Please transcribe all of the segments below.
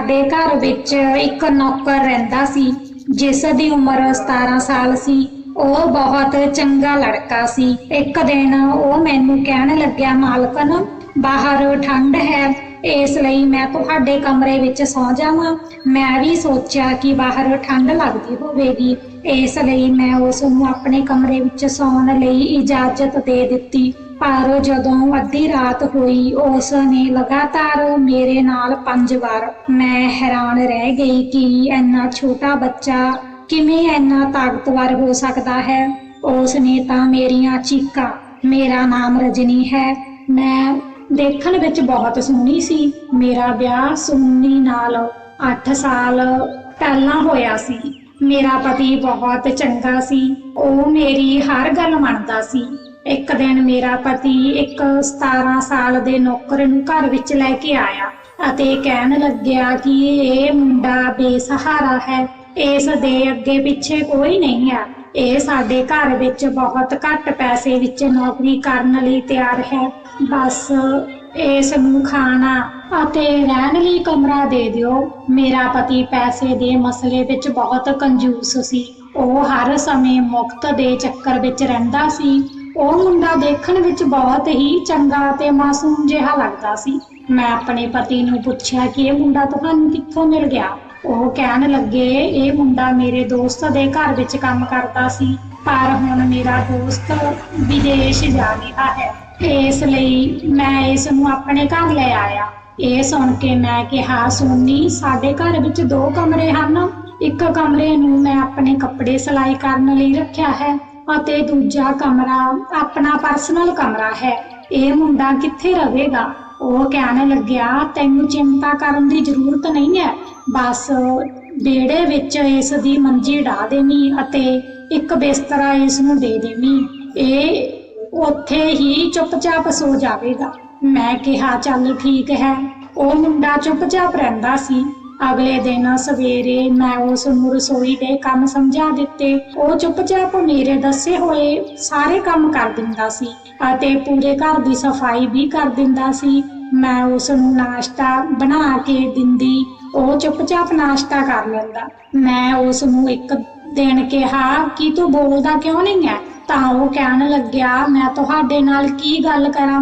ਸਾਡੇ ਘਰ ਵਿੱਚ ਇੱਕ ਨੌਕਰ ਰਹਿੰਦਾ ਸੀ, ਜਿਸ ਦੀ ਉਮਰ 17 ਸਾਲ ਸੀ। ਉਹ ਬਹੁਤ ਚੰਗਾ ਲੜਕਾ ਸੀ। ਇੱਕ ਦਿਨ ਉਹ ਮੈਨੂੰ ਕਹਿਣ ਲੱਗਿਆ, ਮਾਲਕਨ, ਬਾਹਰ ਠੰਡ ਹੈ, ਇਸ ਲਈ ਮੈਂ ਤੁਹਾਡੇ ਕਮਰੇ ਵਿੱਚ ਸੌ ਜਾਵਾਂ। ਮੈਂ ਵੀ ਸੋਚਿਆ ਕਿ ਬਾਹਰ ਠੰਡ ਲੱਗਦੀ ਹੋਵੇਗੀ, ਇਸ ਲਈ ਮੈਂ ਉਸ ਨੂੰ ਆਪਣੇ ਕਮਰੇ ਵਿੱਚ ਸੌਣ ਲਈ ਇਜਾਜ਼ਤ ਦੇ ਦਿੱਤੀ। ਪਰ ਜਦੋਂ ਅੱਧੀ ਰਾਤ ਹੋਈ, ਉਸ ਨੇ ਲਗਾਤਾਰ ਮੇਰੇ ਨਾਲ ਪੰਜ ਵਾਰ। ਮੈਂ ਹੈਰਾਨ ਰਹਿ ਗਈ ਕਿ ਇੰਨਾ ਛੋਟਾ ਬੱਚਾ ਕਿਵੇਂ ਇੰਨਾ ਤਾਕਤਵਰ ਹੋ ਸਕਦਾ ਹੈ। ਉਸ ਨੇ ਤਾਂ ਮੇਰੀਆਂ ਚੀਕਾਂ। ਮੇਰਾ ਨਾਮ ਰਜਨੀ ਹੈ। ਮੈਂ ਦੇਖਣ ਵਿੱਚ ਬਹੁਤ ਸੋਹਣੀ ਸੀ। ਮੇਰਾ ਵਿਆਹ ਸੁੰਨੀ ਨਾਲ 8 ਸਾਲ ਪਹਿਲਾਂ ਹੋਇਆ ਸੀ। ਮੇਰਾ ਪਤੀ ਬਹੁਤ ਚੰਗਾ ਸੀ। ਉਹ ਮੇਰੀ ਹਰ ਗੱਲ ਮੰਨਦਾ ਸੀ। ਇੱਕ ਦਿਨ ਮੇਰਾ ਪਤੀ ਇੱਕ 17 ਸਾਲ ਦੇ ਨੌਕਰ ਨੂੰ ਘਰ ਵਿੱਚ ਲੈ ਕੇ ਆਇਆ ਅਤੇ ਕਹਿਣ ਲੱਗਿਆ ਕਿ ਇਹ ਮੁੰਡਾ ਬੇਸਹਾਰਾ ਹੈ, ਇਸ ਦੇ ਅੱਗੇ ਪਿੱਛੇ ਕੋਈ ਨਹੀਂ ਹੈ। ਇਹ ਸਾਡੇ ਘਰ ਵਿੱਚ ਬਹੁਤ ਘੱਟ ਪੈਸੇ ਵਿੱਚ ਨੌਕਰੀ ਕਰਨ ਲਈ ਤਿਆਰ ਹੈ। ਬਸ ਇਸ ਨੂੰ ਖਾਣਾ ਅਤੇ ਰਹਿਣ ਲਈ ਕਮਰਾ ਦੇ ਦਿਓ। ਮੇਰਾ ਪਤੀ ਪੈਸੇ ਦੇ ਮਸਲੇ ਵਿੱਚ ਬਹੁਤ ਕੰਜੂਸ ਸੀ। ਉਹ ਹਰ ਸਮੇਂ ਮੁਕਤ ਦੇ ਚੱਕਰ ਵਿੱਚ ਰਹਿੰਦਾ ਸੀ। ਉਹ ਮੁੰਡਾ ਦੇਖਣ ਵਿੱਚ ਬਹੁਤ ਹੀ ਚੰਗਾ ਤੇ ਮਾਸੂਮ ਜਿਹਾ ਲੱਗਦਾ ਸੀ। ਮੈਂ ਆਪਣੇ ਪਤੀ ਨੂੰ ਪੁੱਛਿਆ ਕਿ ਇਹ ਮੁੰਡਾ ਤੁਹਾਨੂੰ ਕਿੱਥੋਂ ਮਿਲ ਗਿਆ? ਉਹ ਕਹਿਣ ਲੱਗੇ, ਇਹ ਮੁੰਡਾ ਮੇਰੇ ਦੋਸਤ ਦੇ ਘਰ ਵਿੱਚ ਕੰਮ ਕਰਦਾ ਸੀ, ਪਰ ਹੁਣ ਮੇਰਾ ਦੋਸਤ ਵਿਦੇਸ਼ ਜਾ ਰਿਹਾ ਹੈ। ਇਸ ਲਈ ਮੈਂ ਇਸ ਨੂੰ ਆਪਣੇ ਘਰ ਲੈ ਆਇਆ। ਇਹ ਸੁਣ ਕੇ ਮੈਂ ਕਿਹਾ, ਸੋਨੀ, ਸਾਡੇ ਘਰ ਵਿੱਚ ਦੋ ਕਮਰੇ ਹਨ। ਇੱਕ ਕਮਰੇ ਨੂੰ ਮੈਂ ਆਪਣੇ ਕੱਪੜੇ ਸਿਲਾਈ ਕਰਨ ਲਈ ਰੱਖਿਆ ਹੈ। ਅਤੇ ਦੂਜਾ ਕਮਰਾ ਆਪਣਾ ਪਰਸਨਲ ਕਮਰਾ ਹੈ। ਇਹ ਮੁੰਡਾ ਕਿੱਥੇ ਰਹੇਗਾ? ਉਹ ਕਹਿਣ ਲੱਗਿਆ, ਤੈਨੂੰ ਚਿੰਤਾ ਕਰਨ ਦੀ ਜ਼ਰੂਰਤ ਨਹੀਂ ਹੈ। ਬਸ ਵਿਹੜੇ ਵਿੱਚ ਇਸ ਦੀ ਮੰਜੀ ਢਾ ਦੇਣੀ ਅਤੇ ਇੱਕ ਬਿਸਤਰਾ ਇਸ ਨੂੰ ਦੇ ਦੇਣੀ ਇਹ ਉੱਥੇ ਹੀ ਚੁੱਪਚਾਪ ਸੋ ਜਾਵੇਗਾ। ਮੈਂ ਕਿਹਾ, ਚੱਲ ਠੀਕ ਹੈ। ਉਹ ਮੁੰਡਾ ਚੁੱਪਚਾਪ ਰਹਿੰਦਾ ਸੀ। ਅਗਲੇ ਦਿਨ ਸਵੇਰੇ ਮੈਂ ਉਸ ਨੂੰ ਰਸੋਈ ਦੇ ਕੰਮ ਸਮਝਾ ਦਿੱਤੇ। ਉਹ ਚੁੱਪਚਾਪ ਮੇਰੇ ਦੱਸੇ ਹੋਏ ਸਾਰੇ ਕੰਮ ਕਰ ਦਿੰਦਾ ਸੀ ਅਤੇ ਪੂਰੇ ਘਰ ਦੀ ਸਫ਼ਾਈ ਵੀ ਕਰ ਦਿੰਦਾ ਸੀ। ਮੈਂ ਉਸ ਨੂੰ ਨਾਸ਼ਤਾ ਬਣਾ ਕੇ ਦਿੰਦੀ। ਉਹ ਚੁੱਪਚਾਪ ਨਾਸ਼ਤਾ ਕਰ ਲੈਂਦਾ। ਮੈਂ ਉਸ ਨੂੰ ਇੱਕ ਦਿਨ ਕਿਹਾ, ਕਿ ਤੂੰ ਬੋਲਦਾ ਕਿਉਂ ਨਹੀਂ ਹੈ ਤਾਂ ਉਹ ਕਹਿਣ ਲੱਗਿਆ, ਮੈਂ ਤੁਹਾਡੇ ਨਾਲ ਕੀ ਗੱਲ ਕਰਾਂ?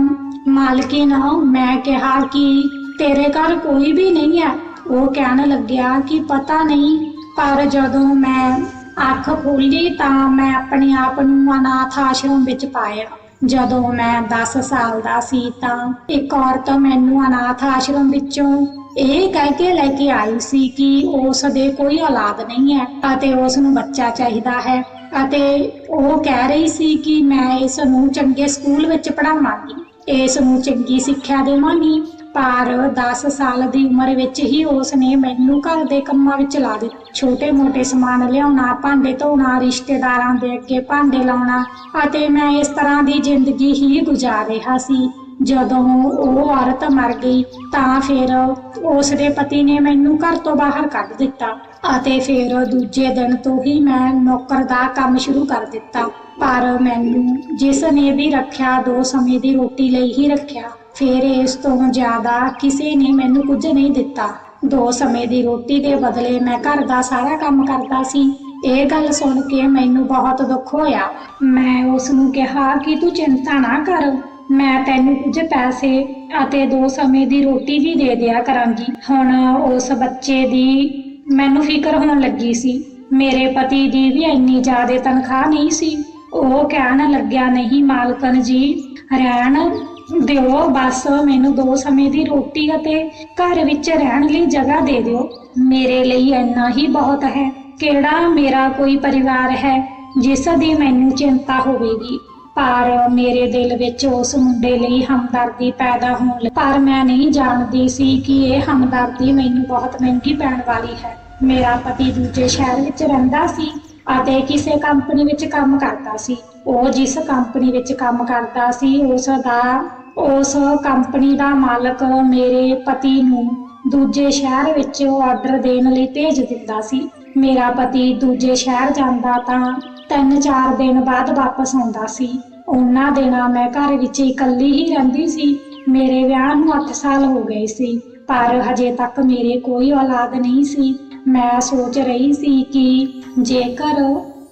ਮਾਲਕੀ ਮਾਲਕਿਨ ਮੈਂ ਕਿਹਾ ਕਿ ਤੇਰੇ ਘਰ ਕੋਈ ਵੀ ਨਹੀਂ ਹੈ ਉਹ ਕਹਿਣ ਲੱਗਿਆ ਕਿ ਪਤਾ ਨਹੀਂ, ਪਰ ਜਦੋਂ ਮੈਂ ਅੱਖ ਖੋਲੀ ਤਾਂ ਮੈਂ ਆਪਣੇ ਆਪ ਨੂੰ ਅਨਾਥ ਆਸ਼ਰਮ ਵਿੱਚ ਪਾਇਆ। ਜਦੋਂ ਮੈਂ 10 ਸਾਲ ਦਾ ਸੀ ਤਾਂ ਇੱਕ ਔਰਤ ਮੈਨੂੰ ਅਨਾਥ ਆਸ਼ਰਮ ਵਿੱਚੋਂ ਇਹ ਕਹਿ ਕੇ ਲੈ ਕੇ ਆਈ ਸੀ ਕਿ ਉਸ ਦੇ ਕੋਈ ਔਲਾਦ ਨਹੀਂ ਹੈ ਅਤੇ ਉਸ ਨੂੰ ਬੱਚਾ ਚਾਹੀਦਾ ਹੈ ਅਤੇ ਉਹ ਕਹਿ ਰਹੀ ਸੀ ਕਿ ਮੈਂ ਇਸ ਨੂੰ ਚੰਗੇ ਸਕੂਲ ਵਿੱਚ ਪੜ੍ਹਾਵਾਂਗੀ, ਇਸ ਨੂੰ ਚੰਗੀ ਸਿੱਖਿਆ ਦੇਵਾਂਗੀ। ਪਰ 10 ਸਾਲ ਦੀ ਉਮਰ ਵਿੱਚ ਹੀ ਉਸ ਨੇ ਮੈਨੂੰ ਘਰ ਦੇ ਕੰਮਾਂ ਵਿੱਚ ਲਾ ਦਿੱਤਾ ਛੋਟੇ-ਮੋਟੇ ਸਮਾਨ ਲਿਆਉਣਾ, ਭਾਂਡੇ ਧੋਣਾ, ਰਿਸ਼ਤੇਦਾਰਾਂ ਦੇ ਅੱਗੇ ਭਾਂਡੇ ਲਾਉਣਾ ਅਤੇ ਮੈਂ ਇਸ ਤਰ੍ਹਾਂ ਦੀ ਜ਼ਿੰਦਗੀ ਹੀ ਗੁਜ਼ਾਰ ਰਿਹਾ ਸੀ। ਜਦੋਂ ਉਹ ਔਰਤ ਮਰ ਗਈ ਤਾਂ ਫਿਰ ਉਸ ਦੇ ਪਤੀ ਨੇ ਮੈਨੂੰ ਘਰ ਤੋਂ ਬਾਹਰ ਕੱਢ ਦਿੱਤਾ ਅਤੇ ਫਿਰ ਦੂਜੇ ਦਿਨ ਤੋਂ ਹੀ ਮੈਂ ਨੌਕਰ ਦਾ ਕੰਮ ਸ਼ੁਰੂ ਕਰ ਦਿੱਤਾ। ਪਰ ਮੈਨੂੰ ਜਿਸ ਨੇ ਵੀ ਰੱਖਿਆ, ਦੋ ਸਮੇਂ ਦੀ ਰੋਟੀ ਲਈ ਹੀ ਰੱਖਿਆ। ਫੇਰ ਇਸ ਤੋਂ ਜ਼ਿਆਦਾ ਕਿਸੇ ਨੇ ਮੈਨੂੰ ਕੁਝ ਨਹੀਂ ਦਿੱਤਾ। ਦੋ ਸਮੇਂ ਦੀ ਰੋਟੀ ਦੇ ਬਦਲੇ ਮੈਂ ਘਰ ਦਾ ਸਾਰਾ ਕੰਮ ਕਰਦਾ ਸੀ। ਇਹ ਗੱਲ ਸੁਣ ਕੇ ਮੈਨੂੰ ਬਹੁਤ ਦੁੱਖ ਹੋਇਆ। ਮੈਂ ਉਸ ਨੂੰ ਕਿਹਾ ਕਿ ਤੂੰ ਚਿੰਤਾ ਨਾ ਕਰ। ਮੈਂ ਤੈਨੂੰ ਕੁਝ ਪੈਸੇ ਅਤੇ ਦੋ ਸਮੇਂ ਦੀ ਰੋਟੀ ਵੀ ਦੇ ਦਿਆ ਕਰਾਂਗੀ। ਹੁਣ ਉਸ ਬੱਚੇ ਦੀ ਮੈਨੂੰ ਫਿਕਰ ਹੋਣ ਲੱਗੀ ਸੀ। ਮੇਰੇ ਪਤੀ ਦੀ ਵੀ ਇੰਨੀ ਜ਼ਿਆਦਾ ਤਨਖਾਹ ਨਹੀਂ ਸੀ। ਉਹ ਕਹਿਣ ਲੱਗਿਆ, ਨਹੀਂ ਮਾਲਕਨ ਜੀ, ਰਹਿਣ ਦਿਓ, ਬਸ ਮੈਨੂੰ ਦੋ ਸਮੇਂ ਦੀ ਰੋਟੀ ਅਤੇ ਘਰ ਵਿੱਚ ਰਹਿਣ ਲਈ ਜਗ੍ਹਾ ਦੇ ਦਿਓ। ਮੇਰੇ ਲਈ ਇੰਨਾ ਹੀ ਬਹੁਤ ਹੈ। ਕਿਹੜਾ ਮੇਰਾ ਕੋਈ ਪਰਿਵਾਰ ਹੈ ਜਿਸ ਦੀ ਮੈਨੂੰ ਚਿੰਤਾ ਹੋਵੇਗੀ? ਪਰ ਮੇਰੇ ਦਿਲ ਵਿੱਚ ਉਸ ਮੁੰਡੇ ਲਈ ਹਮਦਰਦੀ ਪੈਦਾ ਹੋਣ ਲੱਗੀ ਪਰ ਮੈਂ ਨਹੀਂ ਜਾਣਦੀ ਸੀ ਕਿ ਇਹ ਹਮਦਰਦੀ ਮੈਨੂੰ ਬਹੁਤ ਮਹਿੰਗੀ ਪੈਣ ਵਾਲੀ ਹੈ। ਮੇਰਾ ਪਤੀ ਦੂਜੇ ਸ਼ਹਿਰ ਵਿੱਚ ਰਹਿੰਦਾ ਸੀ ਅਤੇ ਕਿਸੇ ਕੰਪਨੀ ਵਿੱਚ ਕੰਮ ਕਰਦਾ ਸੀ। ਉਹ ਜਿਸ ਕੰਪਨੀ ਵਿੱਚ ਕੰਮ ਕਰਦਾ ਸੀ, ਉਸ ਦਾ, ਉਸ ਕੰਪਨੀ ਦਾ ਮਾਲਕ ਮੇਰੇ ਪਤੀ ਨੂੰ ਦੂਜੇ ਸ਼ਹਿਰ ਵਿੱਚ ਆਰਡਰ ਦੇਣ ਲਈ ਭੇਜ ਦਿੰਦਾ ਸੀ। ਮੇਰਾ ਪਤੀ ਦੂਜੇ ਸ਼ਹਿਰ ਜਾਂਦਾ ਤਾਂ ਤਿੰਨ ਚਾਰ ਦਿਨ ਬਾਅਦ ਵਾਪਸ ਆਉਂਦਾ ਸੀ। ਉਹਨਾਂ ਦਿਨਾਂ ਮੈਂ ਘਰ ਵਿੱਚ ਇਕੱਲੀ ਹੀ ਰਹਿੰਦੀ ਸੀ। ਮੇਰੇ ਵਿਆਹ ਨੂੰ 8 ਸਾਲ ਹੋ ਗਏ ਸੀ, ਪਰ ਹਜੇ ਤੱਕ ਮੇਰੇ ਕੋਈ ਔਲਾਦ ਨਹੀਂ ਸੀ। ਮੈਂ ਸੋਚ ਰਹੀ ਸੀ ਕਿ ਜੇਕਰ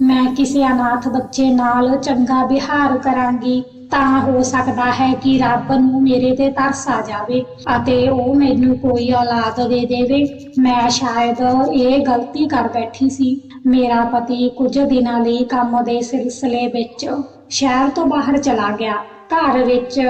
ਮੈਂ ਕਿਸੇ ਅਨਾਥ ਬੱਚੇ ਨਾਲ ਚੰਗਾ ਵਿਹਾਰ ਕਰਾਂਗੀ, ਤਾਂ ਹੋ ਸਕਦਾ ਹੈ ਕਿ ਰੱਬ ਨੂੰ ਮੇਰੇ ਤੇ ਤਰਸ ਆ ਜਾਵੇ ਅਤੇ ਉਹ ਮੈਨੂੰ ਕੋਈ ਔਲਾਦ ਦੇ ਦੇਵੇ। ਮੈਂ ਸ਼ਾਇਦ ਇਹ ਗਲਤੀ ਕਰ ਬੈਠੀ ਸੀ। ਮੇਰਾ ਪਤੀ ਕੁਝ ਦਿਨਾਂ ਲਈ ਕੰਮ ਦੇ ਸਿਲਸਿਲੇ ਵਿੱਚ ਸ਼ਹਿਰ ਤੋਂ ਬਾਹਰ ਚਲਾ ਗਿਆ। ਘਰ ਵਿੱਚ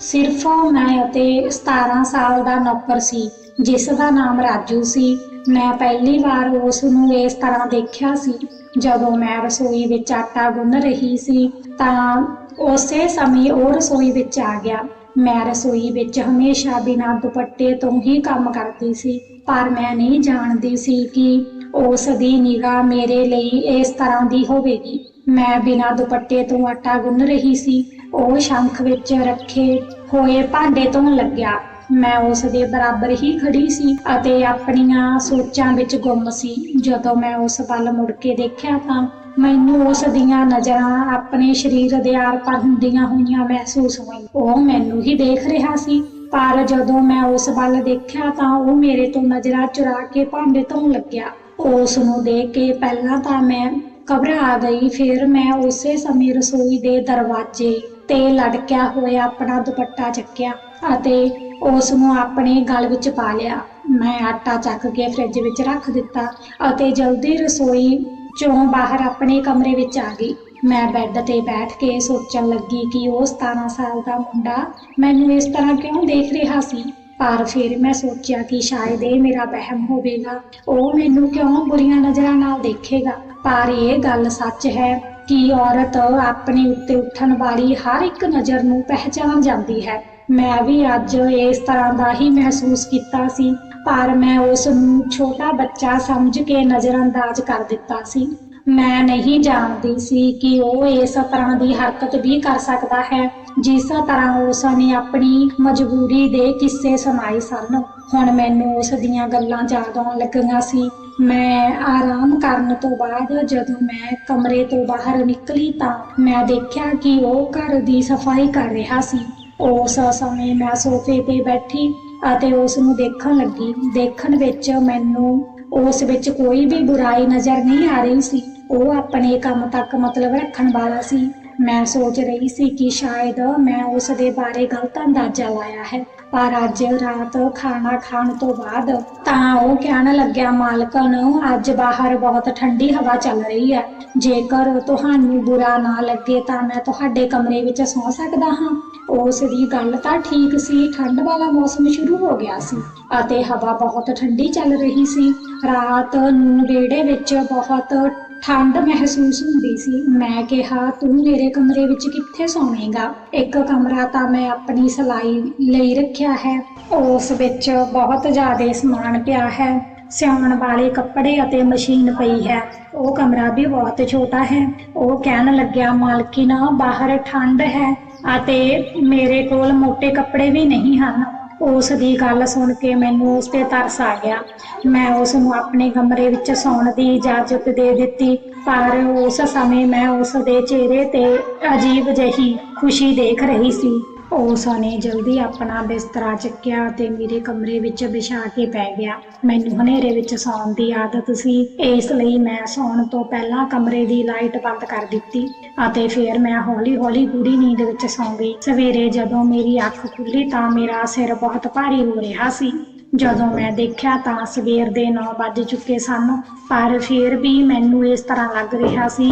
ਸਿਰਫ ਮੈਂ ਅਤੇ 17 ਸਾਲ ਦਾ ਨੌਕਰ ਸੀ, ਜਿਸ ਦਾ ਨਾਮ ਰਾਜੂ ਸੀ। ਮੈਂ ਪਹਿਲੀ ਵਾਰ ਉਸ ਨੂੰ ਇਸ ਤਰ੍ਹਾਂ ਦੇਖਿਆ ਸੀ। ਜਦੋਂ ਮੈਂ ਰਸੋਈ ਵਿੱਚ ਆਟਾ ਗੁੰਨ ਰਹੀ ਸੀ, ਤਾਂ ਉਸੇ ਸਮੇਂ ਉਹ ਰਸੋਈ ਵਿੱਚ ਆ ਗਿਆ। ਮੈਂ ਰਸੋਈ ਵਿੱਚ ਹਮੇਸ਼ਾ ਬਿਨਾਂ ਦੁਪੱਟੇ ਤੋਂ ਹੀ ਕੰਮ ਕਰਦੀ ਸੀ, ਪਰ ਮੈਂ ਨਹੀਂ ਜਾਣਦੀ ਸੀ ਕਿ ਉਸ ਦੀ ਨਿਗਾਹ ਮੇਰੇ ਲਈ ਇਸ ਤਰ੍ਹਾਂ ਦੀ ਹੋਵੇਗੀ। ਮੈਂ ਬਿਨਾਂ ਦੁਪੱਟੇ ਤੋਂ ਆਟਾ ਗੁੰਨ ਰਹੀ ਸੀ, ਉਹ ਸ਼ੰਖ ਵਿੱਚ ਰੱਖੇ ਹੋਏ ਭਾਂਡੇ ਤੋਂ ਲੱਗਿਆ। ਮੈਂ ਉਸ ਦੇ ਬਰਾਬਰ ਹੀ ਖੜੀ ਸੀ ਅਤੇ ਆਪਣੀਆਂ ਸੋਚਾਂ ਵਿੱਚ ਗੁੰਮ ਸੀ। ਜਦੋਂ ਮੈਂ ਉਸ ਵੱਲ ਮੁੜ ਕੇ ਦੇਖਿਆ ਤਾਂ ਮੈਨੂੰ ਉਸ ਦੀਆਂ ਨਜ਼ਰਾਂ ਆਪਣੇ ਸਰੀਰ ਦੇ ਆਰ-ਪਾਰ ਹੁੰਦੀਆਂ ਹੋਈਆਂ ਮਹਿਸੂਸ ਹੋਈਆਂ। ਉਹ ਮੈਨੂੰ ਹੀ ਦੇਖ ਰਿਹਾ ਸੀ, ਪਰ ਜਦੋਂ ਮੈਂ ਉਸ ਵੱਲ ਦੇਖਿਆ ਤਾਂ ਉਹ ਮੇਰੇ ਤੋਂ ਨਜ਼ਰਾਂ ਚੁਰਾ ਕੇ ਭਾਂਡੇ ਧੋਣ ਲੱਗਿਆ। ਉਸ ਨੂੰ ਦੇਖ ਕੇ ਪਹਿਲਾਂ ਤਾਂ ਮੈਂ ਘਬਰਾ ਗਈ, ਫਿਰ ਮੈਂ ਉਸੇ ਸਮੇਂ ਰਸੋਈ ਦੇ ਦਰਵਾਜ਼ੇ ਤੇ ਲੜਕਿਆ ਹੋਇਆ ਆਪਣਾ ਦੁਪੱਟਾ ਚੱਕਿਆ ਅਤੇ ਉਸ ਨੂੰ ਆਪਣੇ ਗਲ ਵਿੱਚ ਪਾ ਲਿਆ। ਮੈਂ ਆਟਾ ਚੱਕ ਕੇ ਫ੍ਰਿਜ ਵਿੱਚ ਰੱਖ ਦਿੱਤਾ ਅਤੇ ਜਲਦੀ ਰਸੋਈ ਚੋਂ ਬਾਹਰ ਆਪਣੇ ਕਮਰੇ ਵਿੱਚ ਆ ਗਈ। ਮੈਂ ਬੈੱਡ ਤੇ ਬੈਠ ਕੇ ਸੋਚਣ ਲੱਗੀ ਕਿ ਉਹ 17 ਸਾਲ ਦਾ ਮੁੰਡਾ ਮੈਨੂੰ ਇਸ ਤਰ੍ਹਾਂ ਕਿਉਂ ਦੇਖ ਰਿਹਾ ਸੀ? ਪਰ ਫਿਰ ਮੈਂ ਸੋਚਿਆ ਕਿ ਸ਼ਾਇਦ ਇਹ ਮੇਰਾ ਵਹਿਮ ਹੋਵੇਗਾ। ਉਹ ਮੈਨੂੰ ਕਿਉਂ ਬੁਰੀਆਂ ਨਜ਼ਰਾਂ ਨਾਲ ਦੇਖੇਗਾ? ਪਰ ਇਹ ਗੱਲ ਸੱਚ ਹੈ ਕਿ ਔਰਤ ਆਪਣੇ ਉੱਤੇ ਉੱਠਣ ਵਾਲੀ ਹਰ ਇੱਕ ਨਜ਼ਰ ਨੂੰ ਪਹਿਚਾਨ ਜਾਂਦੀ ਹੈ। ਮੈਂ ਵੀ ਅੱਜ ਇਸ ਤਰ੍ਹਾਂ ਦਾ ਹੀ ਮਹਿਸੂਸ ਕੀਤਾ ਸੀ, ਪਰ ਮੈਂ ਉਸ ਨੂੰ ਛੋਟਾ ਬੱਚਾ ਸਮਝ ਕੇ ਨਜ਼ਰਅੰਦਾਜ਼ ਕਰ ਦਿੱਤਾ ਸੀ। ਮੈਂ ਨਹੀਂ ਜਾਣਦੀ ਸੀ ਕਿ ਉਹ ਇਸ ਤਰ੍ਹਾਂ ਦੀ ਹਰਕਤ ਵੀ ਕਰ ਸਕਦਾ ਹੈ, ਜਿਸ ਤਰ੍ਹਾਂ ਉਸ ਨੇ ਆਪਣੀ ਮਜਬੂਰੀ ਦੇ ਕਿੱਸੇ ਸੁਣਾਏ ਸਨ। ਹੁਣ ਮੈਨੂੰ ਉਸ ਦੀਆਂ ਗੱਲਾਂ ਯਾਦ ਆਉਣ ਲੱਗੀਆਂ ਸੀ। ਮੈਂ ਆਰਾਮ ਕਰਨ ਤੋਂ ਬਾਅਦ ਜਦੋਂ ਮੈਂ ਕਮਰੇ ਤੋਂ ਬਾਹਰ ਨਿਕਲੀ ਤਾਂ ਮੈਂ ਦੇਖਿਆ ਕਿ ਉਹ ਘਰ ਦੀ ਸਫ਼ਾਈ ਕਰ ਰਿਹਾ ਸੀ। ਉਸ ਸਮੇਂ ਮੈਂ ਸੋਫੇ ਤੇ ਬੈਠੀ ਅਤੇ ਉਸ ਨੂੰ ਦੇਖਣ ਲੱਗੀ। ਦੇਖਣ ਵਿੱਚ ਮੈਨੂੰ ਉਸ ਵਿੱਚ ਕੋਈ ਵੀ ਬੁਰਾਈ ਨਜ਼ਰ ਨਹੀਂ ਆ ਰਹੀ ਸੀ। ਉਹ ਆਪਣੇ ਕੰਮ ਤੱਕ ਮਤਲਬ ਰੱਖਣ ਵਾਲਾ ਸੀ। ਮੈਂ ਸੋਚ ਰਹੀ ਸੀ ਕਿ ਸ਼ਾਇਦ ਮੈਂ ਉਸ ਦੇ ਬਾਰੇ ਗਲਤ ਅੰਦਾਜ਼ਾ ਲਾਇਆ ਹੈ। ਪਰ ਅੱਜ ਰਾਤ ਖਾਣਾ ਖਾਣ ਤੋਂ ਬਾਅਦ ਤਾਂ ਉਹ ਕਹਿਣ ਲੱਗਿਆ ਮਾਲਕਨ ਅੱਜ ਬਾਹਰ ਬਹੁਤ ਠੰਡੀ ਹਵਾ ਚੱਲ ਰਹੀ ਹੈ। ਜੇਕਰ ਤੁਹਾਨੂੰ ਬੁਰਾ ਨਾ ਲੱਗੇ ਤਾਂ ਮੈਂ ਤੁਹਾਡੇ ਕਮਰੇ ਵਿੱਚ ਸੌ ਸਕਦਾ ਹਾਂ। ਉਸ ਦੀ ਗੱਲ ਤਾਂ ਠੀਕ ਸੀ, ਠੰਡ ਵਾਲਾ ਮੌਸਮ ਸ਼ੁਰੂ ਹੋ ਗਿਆ ਸੀ ਅਤੇ ਹਵਾ ਬਹੁਤ ਠੰਡੀ ਚੱਲ ਰਹੀ ਸੀ। ਰਾਤ ਨੂੰ ਵਿਹੜੇ ਵਿੱਚ ਬਹੁਤ ਠੰਡ ਮਹਿਸੂਸ ਹੁੰਦੀ ਸੀ। ਮੈਂ ਕਿਹਾ, ਤੂੰ ਮੇਰੇ ਕਮਰੇ ਵਿੱਚ ਕਿੱਥੇ ਸੌਵੇਂਗਾ? ਇੱਕ ਕਮਰਾ ਤਾਂ ਮੈਂ ਆਪਣੀ ਸਲਾਈ ਲਈ ਰੱਖਿਆ ਹੈ। ਉਸ ਵਿੱਚ ਬਹੁਤ ਜ਼ਿਆਦਾ ਸਮਾਨ ਪਿਆ ਹੈ। ਸਿਉਣ ਵਾਲੇ ਕੱਪੜੇ ਅਤੇ ਮਸ਼ੀਨ ਪਈ ਹੈ। ਉਹ ਕਮਰਾ ਵੀ ਬਹੁਤ ਛੋਟਾ ਹੈ। ਉਹ ਕਹਿਣ ਲੱਗਿਆ, ਮਾਲਕਿਨ, ਬਾਹਰ ਠੰਡ ਹੈ। ਅਤੇ ਮੇਰੇ ਕੋਲ ਮੋٹے ਕੱਪੜੇ ਵੀ ਨਹੀਂ ਹਨ। ਉਸ ਦੀ ਗੱਲ ਸੁਣ ਕੇ ਮੈਨੂੰ ਉਸ ਤੇ ਤਰਸ ਆ ਗਿਆ। ਮੈਂ ਉਸ ਨੂੰ ਆਪਣੇ ਕਮਰੇ ਵਿੱਚ ਸੌਣ ਦੀ ਇਜਾਜ਼ਤ ਦੇ ਦਿੱਤੀ, ਪਰ ਉਸ ਸਮੇਂ ਮੈਂ ਉਸ ਦੇ ਚਿਹਰੇ ਤੇ ਅਜੀਬ ਜਿਹੀ ਖੁਸ਼ੀ ਦੇਖ ਰਹੀ ਸੀ। ਉਸ ਨੇ ਜਲਦੀ ਆਪਣਾ ਬਿਸਤਰਾ ਚੱਕਿਆ ਤੇ ਮੇਰੇ ਕਮਰੇ ਵਿੱਚ ਵਿਛਾ ਕੇ ਪੈ ਗਿਆ। ਮੈਨੂੰ ਹਨੇਰੇ ਵਿੱਚ ਸੌਣ ਦੀ ਆਦਤ ਸੀ। ਇਸ ਲਈ ਮੈਂ ਸੌਣ ਤੋਂ ਪਹਿਲਾਂ ਕਮਰੇ ਦੀ ਲਾਈਟ ਬੰਦ ਕਰ ਦਿੱਤੀ ਅਤੇ ਫਿਰ ਮੈਂ ਹੌਲੀ-ਹੌਲੀ ਗੂੜੀ ਨੀਂਦ ਵਿੱਚ ਸੌਂ ਗਈ। ਸਵੇਰੇ ਜਦੋਂ ਮੇਰੀ ਅੱਖ ਖੁੱਲੀ ਤਾਂ ਮੇਰਾ ਸਿਰ ਬਹੁਤ ਭਾਰੀ ਹੋ ਰਿਹਾ ਸੀ। ਜਦੋਂ ਮੈਂ ਦੇਖਿਆ ਤਾਂ ਸਵੇਰ ਦੇ 9 ਵੱਜ ਚੁੱਕੇ ਸਨ, ਪਰ ਫਿਰ ਵੀ ਮੈਨੂੰ ਇਸ ਤਰ੍ਹਾਂ ਲੱਗ ਰਿਹਾ ਸੀ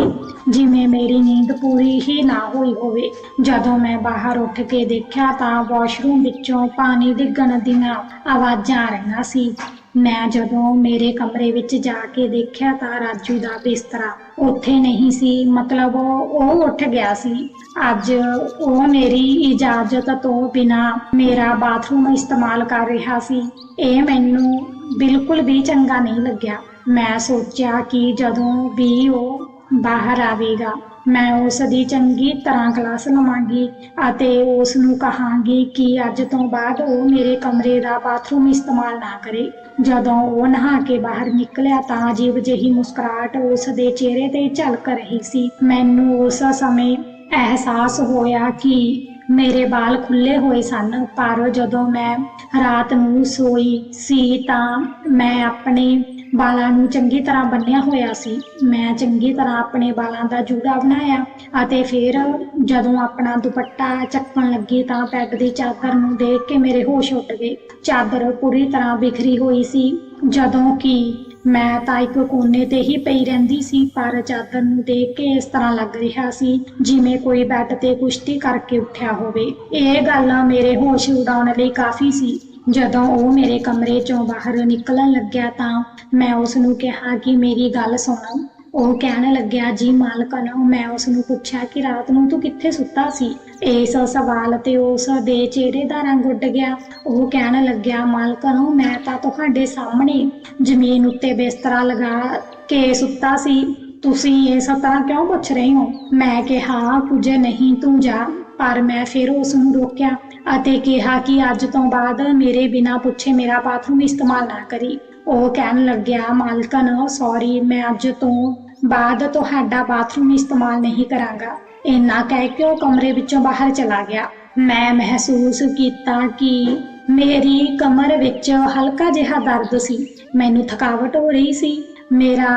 ਜਿਵੇਂ ਮੇਰੀ ਨੀਂਦ ਪੂਰੀ ਹੀ ਨਾ ਹੋਈ ਹੋਵੇ। ਜਦੋਂ ਮੈਂ ਬਾਹਰ ਉੱਠ ਕੇ ਦੇਖਿਆ ਤਾਂ ਵਾਸ਼ਰੂਮ ਵਿੱਚੋਂ ਪਾਣੀ ਡਿੱਗਣ ਦੀਆਂ ਆਵਾਜ਼ਾਂ ਆ ਰਹੀਆਂ ਸੀ। ਮੈਂ ਜਦੋਂ ਮੇਰੇ ਕਮਰੇ ਵਿੱਚ ਜਾ ਕੇ ਦੇਖਿਆ ਤਾਂ ਰਾਜੂ ਦਾ ਬਿਸਤਰਾ ਉੱਥੇ ਨਹੀਂ ਸੀ, ਮਤਲਬ ਉਹ ਉੱਠ ਗਿਆ ਸੀ। ਅੱਜ ਉਹ ਮੇਰੀ ਇਜਾਜ਼ਤ ਤੋਂ ਬਿਨਾ ਮੇਰਾ ਬਾਥਰੂਮ ਇਸਤੇਮਾਲ ਕਰ ਰਿਹਾ ਸੀ। ਇਹ ਮੈਨੂੰ ਬਿਲਕੁਲ ਵੀ ਚੰਗਾ ਨਹੀਂ ਲੱਗਿਆ। ਮੈਂ ਸੋਚਿਆ ਕਿ ਜਦੋਂ ਵੀ ਉਹ ਬਾਹਰ ਆਵੇਗਾ ਮੈਂ ਉਸ ਦੀ ਚੰਗੀ ਤਰ੍ਹਾਂ ਕਲਾਸ ਲਵਾਂਗੀ ਅਤੇ ਉਸ ਨੂੰ ਕਹਾਂਗੀ ਕਿ ਅੱਜ ਤੋਂ ਬਾਅਦ ਉਹ ਮੇਰੇ ਕਮਰੇ ਦਾ ਬਾਥਰੂਮ ਇਸਤੇਮਾਲ ਨਾ ਕਰੇ। ਜਦੋਂ ਉਹ ਨਹਾ ਕੇ ਬਾਹਰ ਨਿਕਲਿਆ ਤਾਂ ਅਜੀਬ ਜਿਹੀ ਮੁਸਕਰਾਹਟ ਉਸ ਦੇ ਚਿਹਰੇ ਤੇ ਝਲਕ ਰਹੀ ਸੀ। ਮੈਨੂੰ ਉਸ ਸਮੇਂ ਅਹਿਸਾਸ ਹੋਇਆ ਕਿ ਮੇਰੇ ਵਾਲ ਖੁੱਲੇ ਹੋਏ ਸਨ, ਪਰ ਜਦੋਂ ਮੈਂ ਰਾਤ ਨੂੰ ਸੋਈ ਸੀ ਤਾਂ ਮੈਂ ਆਪਣੇ ਬਾਲਾਂ ਨੂੰ ਚੰਗੀ ਤਰ੍ਹਾਂ ਬੰਨਿਆ ਹੋਇਆ ਸੀ। ਮੈਂ ਚੰਗੀ ਤਰ੍ਹਾਂ ਆਪਣੇ ਬਾਲਾਂ ਦਾ ਜੂੜਾ ਬਣਾਇਆ ਅਤੇ ਫਿਰ ਜਦੋਂ ਆਪਣਾ ਦੁਪੱਟਾ ਚੱਕਣ ਲੱਗੀ ਤਾਂ ਬੈੱਡ ਦੀ ਚਾਦਰ ਨੂੰ ਦੇਖ ਕੇ ਮੇਰੇ ਹੋਸ਼ ਉੱਡ ਗਏ। ਚਾਦਰ ਪੂਰੀ ਤਰ੍ਹਾਂ ਬਿਖਰੀ ਹੋਈ ਸੀ। ਜਦੋਂ ਕਿ ਮੈਂ ਤਾਂ ਇੱਕ ਕੋਨੇ ਤੇ ਹੀ ਪਈ ਰਹਿੰਦੀ ਸੀ, ਪਰ ਚਾਦਰ ਨੂੰ ਦੇਖ ਕੇ ਇਸ ਤਰ੍ਹਾਂ ਲੱਗ ਰਿਹਾ ਸੀ ਜਿਵੇਂ ਕੋਈ ਬੈੱਡ ਤੇ ਕੁਸ਼ਤੀ ਕਰਕੇ ਉੱਠਿਆ ਹੋਵੇ। ਇਹ ਗੱਲ ਮੇਰੇ ਹੋਸ਼ ਉਡਾਉਣ ਲਈ ਕਾਫੀ ਸੀ। ਜਦੋਂ ਉਹ ਮੇਰੇ ਕਮਰੇ ਚੋਂ ਬਾਹਰ ਨਿਕਲਣ ਲੱਗਿਆ ਤਾਂ ਮੈਂ ਉਸ ਨੂੰ ਕਿਹਾ ਕਿ ਮੇਰੀ ਗੱਲ ਸੁਣ। ਉਹ ਕਹਿਣ ਲੱਗਿਆ, ਜੀ ਮਾਲਕਨ, ਮੈਂ ਉਸ ਨੂੰ ਪੁੱਛਿਆ ਕਿ ਰਾਤ ਨੂੰ ਤੂੰ ਕਿੱਥੇ ਸੁੱਤਾ ਸੀ? ਇਸ ਸਵਾਲ ਤੇ ਉਸ ਦੇ ਚਿਹਰੇ ਦਾ ਰੰਗ ਉੱਡ ਗਿਆ। ਉਹ ਕਹਿਣ ਲੱਗਿਆ, ਮਾਲਕਨ, ਮੈਂ ਤਾਂ ਤੁਹਾਡੇ ਸਾਹਮਣੇ ਜ਼ਮੀਨ ਉੱਤੇ ਬਿਸਤਰਾ ਲਗਾ ਕੇ ਸੁੱਤਾ ਸੀ। ਤੁਸੀਂ ਇਸ ਤਰ੍ਹਾਂ ਕਿਉਂ ਪੁੱਛ ਰਹੇ ਹੋ? ਮੈਂ ਕਿਹਾ, ਕੁਝ ਨਹੀਂ, ਤੂੰ ਜਾ। ਪਰ ਮੈਂ ਫਿਰ ਉਸ ਨੂੰ ਰੋਕਿਆ ਅਤੇ ਕਿਹਾ ਕਿ ਅੱਜ ਤੋਂ ਬਾਅਦ ਮੇਰੇ ਬਿਨਾਂ ਪੁੱਛੇ ਮੇਰਾ ਬਾਥਰੂਮ ਇਸਤੇਮਾਲ ਨਾ ਕਰੀ। ਉਹ ਕਹਿਣ ਲੱਗਿਆ, ਮਾਲਕਨ ਸੌਰੀ ਮੈਂ ਅੱਜ ਤੋਂ ਬਾਅਦ ਤੁਹਾਡਾ ਬਾਥਰੂਮ ਇਸਤੇਮਾਲ ਨਹੀਂ ਕਰਾਂਗਾ। ਇੰਨਾ ਕਹਿ ਕੇ ਉਹ ਕਮਰੇ ਵਿੱਚੋਂ ਬਾਹਰ ਚਲਾ ਗਿਆ? ਮੈਂ ਮਹਿਸੂਸ ਕੀਤਾ ਕਿ ਮੇਰੀ ਕਮਰ ਵਿੱਚ ਹਲਕਾ ਜਿਹਾ ਦਰਦ ਸੀ। ਮੈਨੂੰ ਥਕਾਵਟ ਹੋ ਰਹੀ ਸੀ। ਮੇਰਾ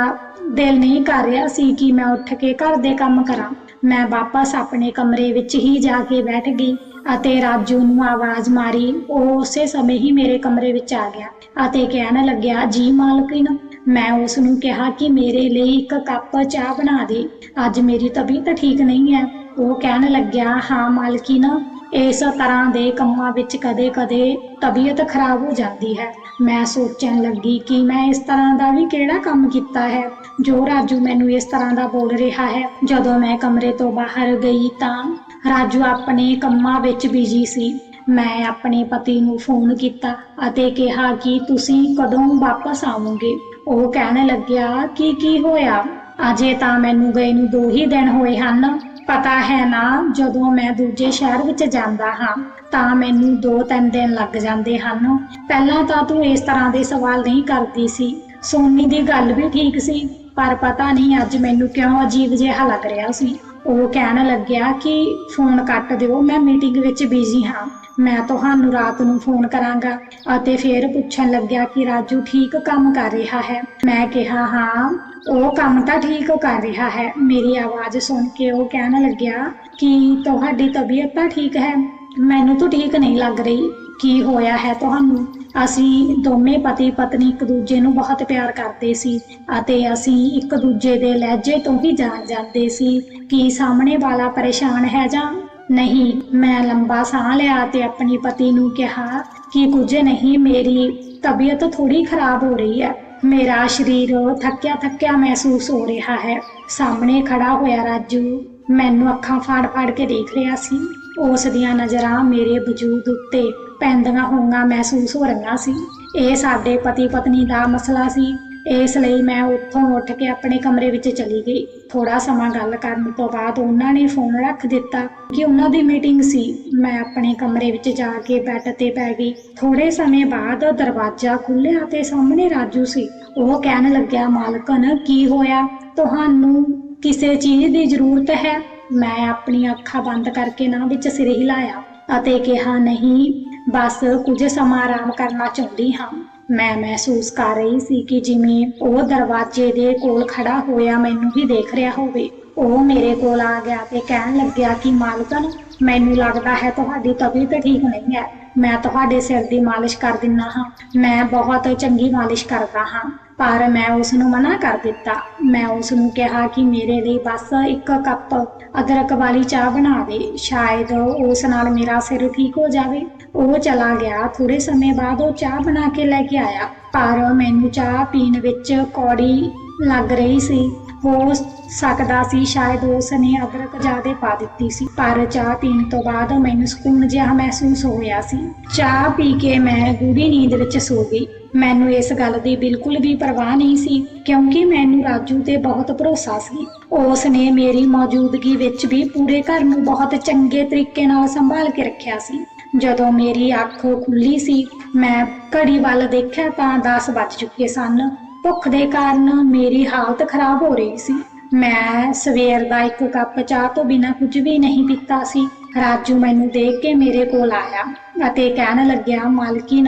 ਦਿਲ ਨਹੀਂ ਕਰ ਰਿਹਾ ਸੀ ਕਿ ਮੈਂ ਉੱਠ ਕੇ ਘਰ ਦੇ ਕੰਮ ਕਰਾਂ। ਮੈਂ ਵਾਪਸ ਆਪਣੇ ਕਮਰੇ ਵਿੱਚ ਹੀ ਜਾ ਕੇ ਬੈਠ ਗਈ ਅਤੇ ਰਾਜੂ ਨੂੰ ਆਵਾਜ਼ ਮਾਰੀ, ਉਹ ਉਸੇ ਸਮੇਂ ਹੀ ਮੇਰੇ ਕਮਰੇ ਵਿੱਚ ਆ ਗਿਆ ਅਤੇ ਕਹਿਣ ਲੱਗਿਆ, ਜੀ ਮਾਲਕਿਨ, ਮੈਂ ਉਸ ਨੂੰ ਕਿਹਾ ਕਿ ਮੇਰੇ ਲਈ ਇੱਕ ਕੱਪ ਚਾਹ ਬਣਾ ਦੇ, ਅੱਜ ਮੇਰੀ ਤਬੀਅਤ ਠੀਕ ਨਹੀਂ ਹੈ। ਉਹ ਕਹਿਣ ਲੱਗਿਆ, ਹਾਂ ਮਾਲਕਿਨ ਇਸ ਤਰ੍ਹਾਂ ਦੇ ਕੰਮਾਂ ਵਿੱਚ ਕਦੇ-ਕਦੇ ਤਬੀਅਤ ਖਰਾਬ ਹੋ ਜਾਂਦੀ ਹੈ। ਮੈਂ ਸੋਚਣ ਲੱਗੀ ਕਿ ਮੈਂ ਇਸ ਤਰ੍ਹਾਂ ਦਾ ਵੀ ਕਿਹੜਾ ਕੰਮ ਕੀਤਾ ਹੈ? ਜੋ ਰਾਜੂ ਮੈਨੂੰ ਇਸ ਤਰ੍ਹਾਂ ਦਾ ਬੋਲ ਰਿਹਾ ਹੈ, ਜਦੋਂ ਮੈਂ ਕਮਰੇ ਤੋਂ ਬਾਹਰ ਗਈ ਤਾਂ ਰਾਜੂ ਆਪਣੇ ਕੰਮਾਂ ਵਿੱਚ ਬਿਜ਼ੀ ਸੀ। ਮੈਂ ਆਪਣੇ ਪਤੀ ਨੂੰ ਫੋਨ ਕੀਤਾ ਅਤੇ ਕਿਹਾ ਕਿ ਤੁਸੀਂ ਕਦੋਂ ਵਾਪਸ ਆਵੋਗੇ? ਉਹ ਕਹਿਣ ਲੱਗਿਆ ਕਿ ਕੀ ਹੋਇਆ? ਅਜੇ ਤਾਂ ਮੈਨੂੰ ਗਏ ਨੂੰ ਦੋ ਹੀ ਦਿਨ ਹੋਏ ਹਨ। ਪਤਾ ਹੈ ਨਾ, ਜਦੋਂ ਮੈਂ ਦੂਜੇ ਸ਼ਹਿਰ ਵਿੱਚ ਜਾਂਦਾ ਹਾਂ, ਤਾਂ ਮੈਨੂੰ 2-3 ਦਿਨ ਲੱਗ ਜਾਂਦੇ ਹਨ। ਪਹਿਲਾਂ ਤਾਂ ਤੂੰ ਇਸ ਤਰ੍ਹਾਂ ਦੇ ਸਵਾਲ ਨਹੀਂ ਕਰਦੀ ਸੀ। ਸੋਨੀ ਦੀ ਗੱਲ ਵੀ ਠੀਕ ਸੀ, ਪਰ ਪਤਾ ਨਹੀਂ ਅੱਜ ਮੈਨੂੰ ਕਿਉਂ ਅਜੀਬ ਜਿਹਾ ਲੱਗ ਰਿਹਾ ਸੀ। ਉਹ ਕਹਿਣ ਲੱਗਿਆ ਕਿ ਫੋਨ ਕੱਟ ਦਿਓ, ਮੈਂ ਮੀਟਿੰਗ ਵਿੱਚ ਬਿਜ਼ੀ ਹਾਂ। ਮੈਂ ਤੁਹਾਨੂੰ ਰਾਤ ਨੂੰ ਫੋਨ ਕਰਾਂਗਾ ਅਤੇ ਫਿਰ ਪੁੱਛਣ ਲੱਗਿਆ ਕਿ ਰਾਜੂ ਠੀਕ ਕੰਮ ਕਰ ਰਿਹਾ ਹੈ। ਮੈਂ ਕਿਹਾ, ਹਾਂ, ਉਹ ਕੰਮ ਤਾਂ ਠੀਕ ਕਰ ਰਿਹਾ ਹੈ। ਮੇਰੀ ਆਵਾਜ਼ ਸੁਣ ਕੇ ਉਹ ਕਹਿਣ ਲੱਗਿਆ ਕਿ ਤੁਹਾਡੀ ਤਬੀਅਤ ਤਾਂ ਠੀਕ ਹੈ। ਮੈਨੂੰ ਤਾਂ ਠੀਕ ਨਹੀਂ ਲੱਗ ਰਹੀ। ਕੀ ਹੋਇਆ ਹੈ ਤੁਹਾਨੂੰ? ਅਸੀਂ ਦੋਵੇਂ ਪਤੀ ਪਤਨੀ ਇੱਕ ਦੂਜੇ ਨੂੰ ਬਹੁਤ ਪਿਆਰ ਕਰਦੇ ਸੀ ਅਤੇ ਅਸੀਂ ਇੱਕ ਦੂਜੇ ਦੇ ਲਹਿਜੇ ਤੋਂ ਹੀ ਜਾਣ ਜਾਂਦੇ ਸੀ। ਕਿ ਸਾਹਮਣੇ ਵਾਲਾ ਪਰੇਸ਼ਾਨ ਹੈ ਜਾਂ ਨਹੀਂ, ਮੈਂ ਲੰਬਾ ਸਾਹ ਲਿਆ ਤੇ ਆਪਣੀ ਪਤੀ ਨੂੰ ਕਿਹਾ ਕਿ ਕੁਝ ਨਹੀਂ, ਮੇਰੀ ਤਬੀਅਤ ਥੋੜੀ ਖਰਾਬ ਹੋ ਰਹੀ ਹੈ। ਮੇਰਾ ਸਰੀਰ ਥੱਕਿਆ ਥੱਕਿਆ ਮਹਿਸੂਸ ਹੋ ਰਿਹਾ ਹੈ। ਸਾਹਮਣੇ ਖੜਾ ਹੋਇਆ ਰਾਜੂ, ਮੈਨੂੰ ਅੱਖਾਂ ਫਾੜ-ਫਾੜ ਕੇ ਦੇਖ ਰਿਹਾ ਸੀ। ਉਸ ਦੀਆਂ ਨਜ਼ਰਾਂ ਮੇਰੇ ਵਜੂਦ ਉੱਤੇ ਪੈਂਦੀਆਂ ਹੋਈਆਂ ਮਹਿਸੂਸ ਹੋ ਰਹੀਆਂ ਸੀ। ਇਹ ਸਾਡੇ ਪਤੀ ਪਤਨੀ ਦਾ ਮਸਲਾ ਸੀ। ਇਸ ਲਈ ਮੈਂ ਉੱਥੋਂ ਉੱਠ ਕੇ ਆਪਣੇ ਕਮਰੇ ਵਿੱਚ ਚਲੀ ਗਈ। ਥੋੜਾ ਸਮਾਂ ਗੱਲ ਕਰਨ ਤੋਂ ਬਾਅਦ ਉਹਨਾਂ ਨੇ ਫੋਨ ਰੱਖ ਦਿੱਤਾ ਕਿ ਉਹਨਾਂ ਦੀ ਮੀਟਿੰਗ ਸੀ। ਮੈਂ ਆਪਣੇ ਕਮਰੇ ਵਿੱਚ ਜਾ ਕੇ ਬੈੱਡ ਤੇ ਪੈ ਗਈ। ਥੋੜੇ ਸਮੇਂ ਬਾਅਦ ਦਰਵਾਜ਼ਾ ਖੁੱਲ੍ਹਿਆ ਤੇ ਸਾਹਮਣੇ ਰਾਜੂ ਸੀ। ਉਹ ਕਹਿਣ ਲੱਗਿਆ ਮਾਲਕਨ ਕੀ ਹੋਇਆ? ਤੁਹਾਨੂੰ ਕਿਸੇ ਚੀਜ਼ ਦੀ ਜ਼ਰੂਰਤ ਹੈ? ਮੈਂ ਆਪਣੀ ਅੱਖਾਂ ਬੰਦ ਕਰਕੇ ਨਾ ਵਿੱਚ ਸਿਰ ਹਿਲਾਇਆ ਅਤੇ ਕਿਹਾ, ਨਹੀਂ, ਬਸ ਕੁਝ ਸਮਾਂ ਆਰਾਮ ਕਰਨਾ ਚਾਹੁੰਦੀ ਹਾਂ। ਮੈਂ ਮਹਿਸੂਸ ਕਰ ਰਹੀ ਸੀ ਕਿ ਜਿਵੇਂ ਉਹ ਦਰਵਾਜ਼ੇ ਦੇ ਕੋਲ ਖੜਾ ਹੋਇਆ ਮੈਨੂੰ ਵੀ ਦੇਖ ਰਿਹਾ ਹੋਵੇ। ਉਹ ਮੇਰੇ ਕੋਲ ਆ ਗਿਆ ਤੇ ਕਹਿਣ ਲੱਗਿਆ ਕਿ ਮਾਲਕਨ ਮੈਨੂੰ ਲੱਗਦਾ ਹੈ ਤੁਹਾਡੀ ਤਬੀਅਤ ਠੀਕ ਨਹੀਂ ਹੈ। ਮੈਂ ਤੁਹਾਡੇ ਸਿਰ ਦੀ ਮਾਲਿਸ਼ ਕਰ ਦਿੰਨਾ ਹਾਂ। ਮੈਂ ਬਹੁਤ ਚੰਗੀ ਮਾਲਿਸ਼ ਕਰਦਾ ਹਾਂ। ਪਰ ਮੈਂ ਉਸ ਨੂੰ ਮਨਾ ਕਰ ਦਿੱਤਾ। ਮੈਂ ਉਸ ਨੂੰ ਕਿਹਾ ਕਿ ਮੇਰੇ ਲਈ ਬਸ ਇੱਕ ਕੱਪ ਅਦਰਕ ਵਾਲੀ ਚਾਹ ਬਣਾ ਦੇ। ਸ਼ਾਇਦ ਉਸ ਨਾਲ ਮੇਰਾ ਸਿਰ ਠੀਕ ਹੋ ਜਾਵੇ। ਉਹ ਚਲਾ ਗਿਆ। ਥੋੜੇ ਸਮੇਂ ਬਾਅਦ ਉਹ ਚਾਹ ਬਣਾ ਕੇ ਲੈ ਕੇ ਆਇਆ। ਪਰ ਮੈਨੂੰ ਚਾਹ ਪੀਣ ਵਿੱਚ ਕੌੜੀ ਲੱਗ ਰਹੀ ਸੀ। ਹੋ ਸਕਦਾ ਸੀ ਸ਼ਾਇਦ ਉਸ ਨੇ ਅਦਰਕ ਜ਼ਿਆਦਾ ਪਾ ਦਿੱਤੀ ਸੀ। ਪਰ ਚਾਹ ਪੀਣ ਤੋਂ ਬਾਅਦ ਮੈਨੂੰ ਸਕੂਨ ਜਿਹਾ ਮਹਿਸੂਸ ਹੋਇਆ ਸੀ। ਚਾਹ ਪੀ ਕੇ ਮੈਂ ਗੂੜੀ ਨੀਂਦ ਵਿੱਚ ਸੋ ਗਈ। ਮੈਨੂੰ ਇਸ ਗੱਲ ਦੀ ਬਿਲਕੁਲ ਵੀ ਪਰਵਾਹ ਨਹੀਂ ਸੀ, ਕਿਉਂਕਿ ਮੈਨੂੰ ਰਾਜੂ ਤੇ ਬਹੁਤ ਭਰੋਸਾ ਸੀ। ਉਸ ਨੇ ਮੇਰੀ ਮੌਜੂਦਗੀ ਵਿੱਚ ਵੀ ਪੂਰੇ ਘਰ ਨੂੰ ਬਹੁਤ ਚੰਗੇ ਤਰੀਕੇ ਨਾਲ ਸੰਭਾਲ ਕੇ ਰੱਖਿਆ ਸੀ। ਜਦੋਂ ਮੇਰੀ ਅੱਖ ਖੁੱਲੀ ਸੀ, ਮੈਂ ਘੜੀ ਵੱਲ ਦੇਖਿਆ ਤਾਂ 10 ਵੱਜ ਚੁੱਕੇ ਸਨ। ਭੁੱਖ ਦੇ ਕਾਰਨ ਮੇਰੀ ਹਾਲਤ ਖਰਾਬ ਹੋ ਰਹੀ ਸੀ। ਮੈਂ ਸਵੇਰ ਦਾ ਇੱਕ ਕੱਪ ਚਾਹ ਤੋਂ ਬਿਨਾਂ ਕੁਝ ਵੀ ਨਹੀਂ ਪੀਤਾ ਸੀ। ਰਾਜੂ ਮੈਨੂੰ ਦੇਖ ਕੇ ਮੇਰੇ ਕੋਲ ਆਇਆ। ਅਤੇ ਕਹਿਣ ਲੱਗਿਆ ਮਾਲਕੀਨ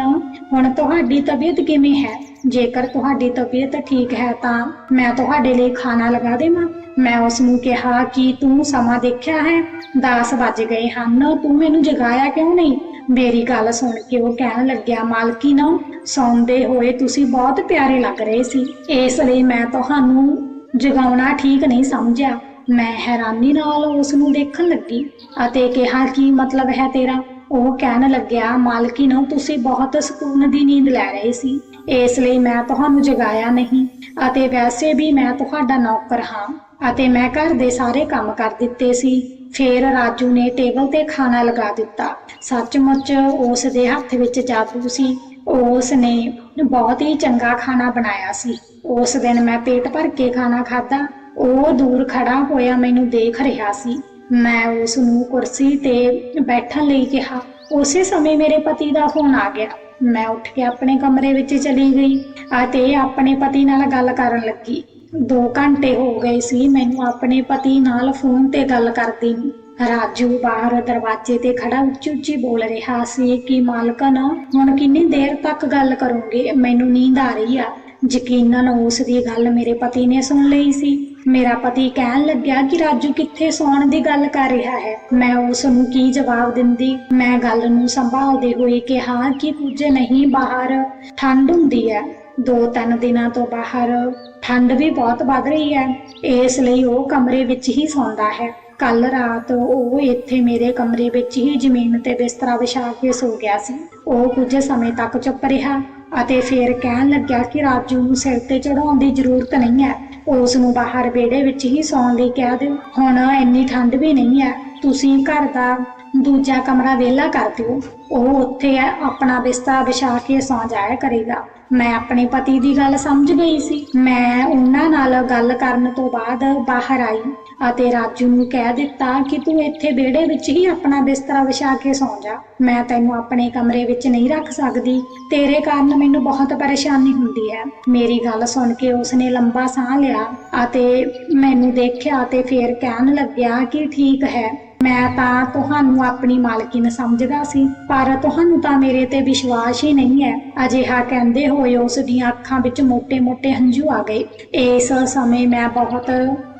ਹੁਣ ਤੁਹਾਡੀ ਤਬੀਅਤ ਕਿਵੇਂ ਹੈ? ਜੇਕਰ ਤੁਹਾਡੀ ਤਬੀਅਤ ਠੀਕ ਹੈ ਤਾਂ ਮੈਂ ਤੁਹਾਡੇ ਲਈ ਖਾਣਾ ਲਗਾ ਦੇਵਾਂ। ਮੈਂ ਉਸ ਨੂੰ ਕਿਹਾ ਕਿ ਤੂੰ ਸਮਾਂ ਦੇਖਿਆ ਹੈ? 10 ਵੱਜ ਗਏ ਹਨ। ਤੂੰ ਮੈਨੂੰ ਜਗਾਇਆ ਕਿਉਂ ਨਹੀਂ? ਮੇਰੀ ਗੱਲ ਸੁਣ ਕੇ ਉਹ ਕਹਿਣ ਲੱਗਿਆ ਮਾਲਕੀਨ ਸੌਂਦੇ ਹੋਏ ਤੁਸੀਂ ਬਹੁਤ ਪਿਆਰੇ ਲੱਗ ਰਹੇ ਸੀ। ਇਸ ਲਈ ਮੈਂ ਤੁਹਾਨੂੰ ਜਗਾਉਣਾ ਠੀਕ ਨਹੀਂ ਸਮਝਿਆ। ਮੈਂ ਹੈਰਾਨੀ ਨਾਲ ਉਸ ਨੂੰ ਦੇਖਣ ਲੱਗੀ ਅਤੇ ਕਿਹਾ, ਕਿ ਮਤਲਬ ਹੈ ਤੇਰਾ? ਉਹ ਕਹਿਣ ਲੱਗਿਆ, ਮਾਲਕੀਨ, ਤੁਸੀਂ ਬਹੁਤ ਸਕੂਨ ਦੀ ਨੀਂਦ ਲੈ ਰਹੇ ਸੀ। ਇਸ ਲਈ ਮੈਂ ਤੁਹਾਨੂੰ ਜਗਾਇਆ ਨਹੀਂ, ਅਤੇ ਵੈਸੇ ਵੀ ਮੈਂ ਤੁਹਾਡਾ ਨੌਕਰ ਹਾਂ, ਅਤੇ ਮੈਂ ਘਰ ਦੇ ਸਾਰੇ ਕੰਮ ਕਰ ਦਿੱਤੇ ਸੀ। ਫਿਰ ਰਾਜੂ ਨੇ ਟੇਬਲ ਤੇ ਖਾਣਾ ਲਗਾ ਦਿੱਤਾ। ਸੱਚਮੁੱਚ ਉਸ ਦੇ ਹੱਥ ਵਿੱਚ ਜਾਦੂ ਸੀ। ਉਸ ਨੇ ਬਹੁਤ ਹੀ ਚੰਗਾ ਖਾਣਾ ਬਣਾਇਆ ਸੀ। ਉਸ ਦਿਨ ਮੈਂ ਪੇਟ ਭਰ ਕੇ ਖਾਣਾ ਖਾਧਾ। ਉਹ ਦੂਰ ਖੜਾ ਹੋਇਆ ਮੈਨੂੰ ਦੇਖ ਰਿਹਾ ਸੀ। ਮੈਂ ਉਸ ਨੂੰ ਕੁਰਸੀ ਤੇ ਬੈਠਣ ਲਈ ਕਿਹਾ। ਉਸੇ ਸਮੇਂ ਮੇਰੇ ਪਤੀ ਦਾ ਫੋਨ ਆ ਗਿਆ। ਮੈਂ ਉੱਠ ਕੇ ਆਪਣੇ ਕਮਰੇ ਵਿੱਚ ਚਲੀ ਗਈ ਅਤੇ ਆਪਣੇ ਪਤੀ ਨਾਲ ਗੱਲ ਕਰਨ ਲੱਗੀ। 2 ਘੰਟੇ ਹੋ ਗਏ ਸੀ, ਮੈਨੂੰ ਆਪਣੇ ਪਤੀ ਨਾਲ ਫੋਨ ਤੇ ਗੱਲ ਕਰਦੀ ਨੂੰ। ਰਾਜੂ ਬਾਹਰ ਦਰਵਾਜ਼ੇ ਤੇ ਖੜਾ ਉੱਚੀ ਉੱਚੀ ਬੋਲ ਰਿਹਾ ਸੀ ਕਿ, ਮਾਲਕਨ, ਹੁਣ ਕਿੰਨੀ ਦੇਰ ਤੱਕ ਗੱਲ ਕਰੋਗੇ? ਮੈਨੂੰ ਨੀਂਦ ਆ ਰਹੀ ਆ। ਯਕੀਨਨ ਉਸ ਦੀ ਗੱਲ ਮੇਰੇ ਪਤੀ ਨੇ ਸੁਣ ਲਈ ਸੀ। ਮੇਰਾ ਪਤੀ ਕਹਿਣ ਲੱਗਿਆ ਕਿ ਰਾਜੂ ਕਿੱਥੇ ਸੌਣ ਦੀ ਗੱਲ ਕਰ ਰਿਹਾ ਹੈ। ਮੈਂ ਉਸ ਨੂੰ ਕੀ ਜਵਾਬ ਦਿੰਦੀ? ਮੈਂ ਗੱਲ ਨੂੰ ਸੰਭਾਲਦੇ ਹੋਏ ਕਿਹਾ ਕਿ ਕੁਝ ਨਹੀਂ, ਬਾਹਰ ਠੰਡ ਹੁੰਦੀ ਹੈ। ਦੋ ਤਿੰਨ ਦਿਨਾਂ ਤੋਂ ਬਾਹਰ ਠੰਡ ਵੀ ਬਹੁਤ ਵੱਧ ਰਹੀ ਹੈ। ਇਸ ਲਈ ਉਹ ਕਮਰੇ ਵਿੱਚ ਹੀ ਸੌਂਦਾ ਹੈ। ਕੱਲ ਰਾਤ ਉਹ ਇੱਥੇ ਮੇਰੇ ਕਮਰੇ ਵਿੱਚ ਹੀ ਜ਼ਮੀਨ ਤੇ ਬਿਸਤਰਾ ਵਿਛਾ ਕੇ ਸੋ ਗਿਆ ਸੀ। ਉਹ ਕੁਝ ਸਮੇਂ ਤੱਕ ਚੁੱਪ ਰਿਹਾ। ਅਤੇ ਫਿਰ ਕਹਿਣ ਲੱਗਿਆ ਕਿ ਰਾਜੂ ਨੂੰ ਸਿਰ ਤੇ ਚੜਾਉਣ ਦੀ ਜ਼ਰੂਰਤ ਨਹੀਂ ਹੈ। ਉਸ ਨੂੰ ਬਾਹਰ ਵਿਹੜੇ ਵਿੱਚ ਹੀ ਸੌਣ ਲਈ ਕਹਿ ਦਿਓ, ਹੁਣ ਇੰਨੀ ਠੰਡ ਵੀ ਨਹੀਂ ਹੈ, ਤੁਸੀਂ ਘਰ ਦਾ ਦੂਜਾ ਕਮਰਾ ਵਿਹਲਾ ਕਰ ਦਿਓ। ਉਹ ਉੱਥੇ ਆਪਣਾ ਬਿਸਤਰਾ ਵਿਛਾ ਕੇ ਸੌਂ ਜਾਇਆ ਕਰੇਗਾ। ਮੈਂ ਆਪਣੇ ਪਤੀ ਦੀ ਗੱਲ ਸਮਝ ਗਈ ਸੀ। ਮੈਂ ਉਹਨਾਂ ਨਾਲ ਗੱਲ ਕਰਨ ਤੋਂ ਬਾਅਦ ਬਾਹਰ ਆਈ। ਅਤੇ ਰਾਜੂ ਨੂੰ ਕਹਿ ਦਿੱਤਾ ਕਿ ਤੂੰ ਇੱਥੇ ਵਿਹੜੇ ਵਿੱਚ ਹੀ ਆਪਣਾ ਬਿਸਤਰਾ ਵਿਛਾ ਕੇ ਸੌਂ ਜਾ। ਮੈਂ ਤੈਨੂੰ ਆਪਣੇ ਕਮਰੇ ਵਿੱਚ ਨਹੀਂ ਰੱਖ ਸਕਦੀ। ਤੇਰੇ ਕਾਰਨ ਮੈਨੂੰ ਬਹੁਤ ਪਰੇਸ਼ਾਨੀ ਹੁੰਦੀ ਹੈ। ਮੇਰੀ ਗੱਲ ਸੁਣ ਕੇ ਉਸਨੇ ਲੰਬਾ ਸਾਹ ਲਿਆ ਅਤੇ ਮੈਨੂੰ ਦੇਖਿਆ ਤੇ ਫੇਰ ਕਹਿਣ ਲੱਗਿਆ ਕਿ ਠੀਕ ਹੈ। ਮੈਂ ਤਾਂ ਤੁਹਾਨੂੰ ਆਪਣੀ ਮਾਲਕਿਨ ਸਮਝਦਾ ਸੀ, ਪਰ ਤੁਹਾਨੂੰ ਤਾਂ ਮੇਰੇ ਤੇ ਵਿਸ਼ਵਾਸ ਹੀ ਨਹੀਂ ਹੈ। ਅਜਿਹਾ ਕਹਿੰਦੇ ਹੋਏ ਉਸ ਦੀਆਂ ਅੱਖਾਂ ਵਿੱਚ ਮੋٹے-ਮੋٹے ਹੰਝੂ ਆ ਗਏ। ਇਸ ਸਮੇਂ ਮੈਂ ਬਹੁਤ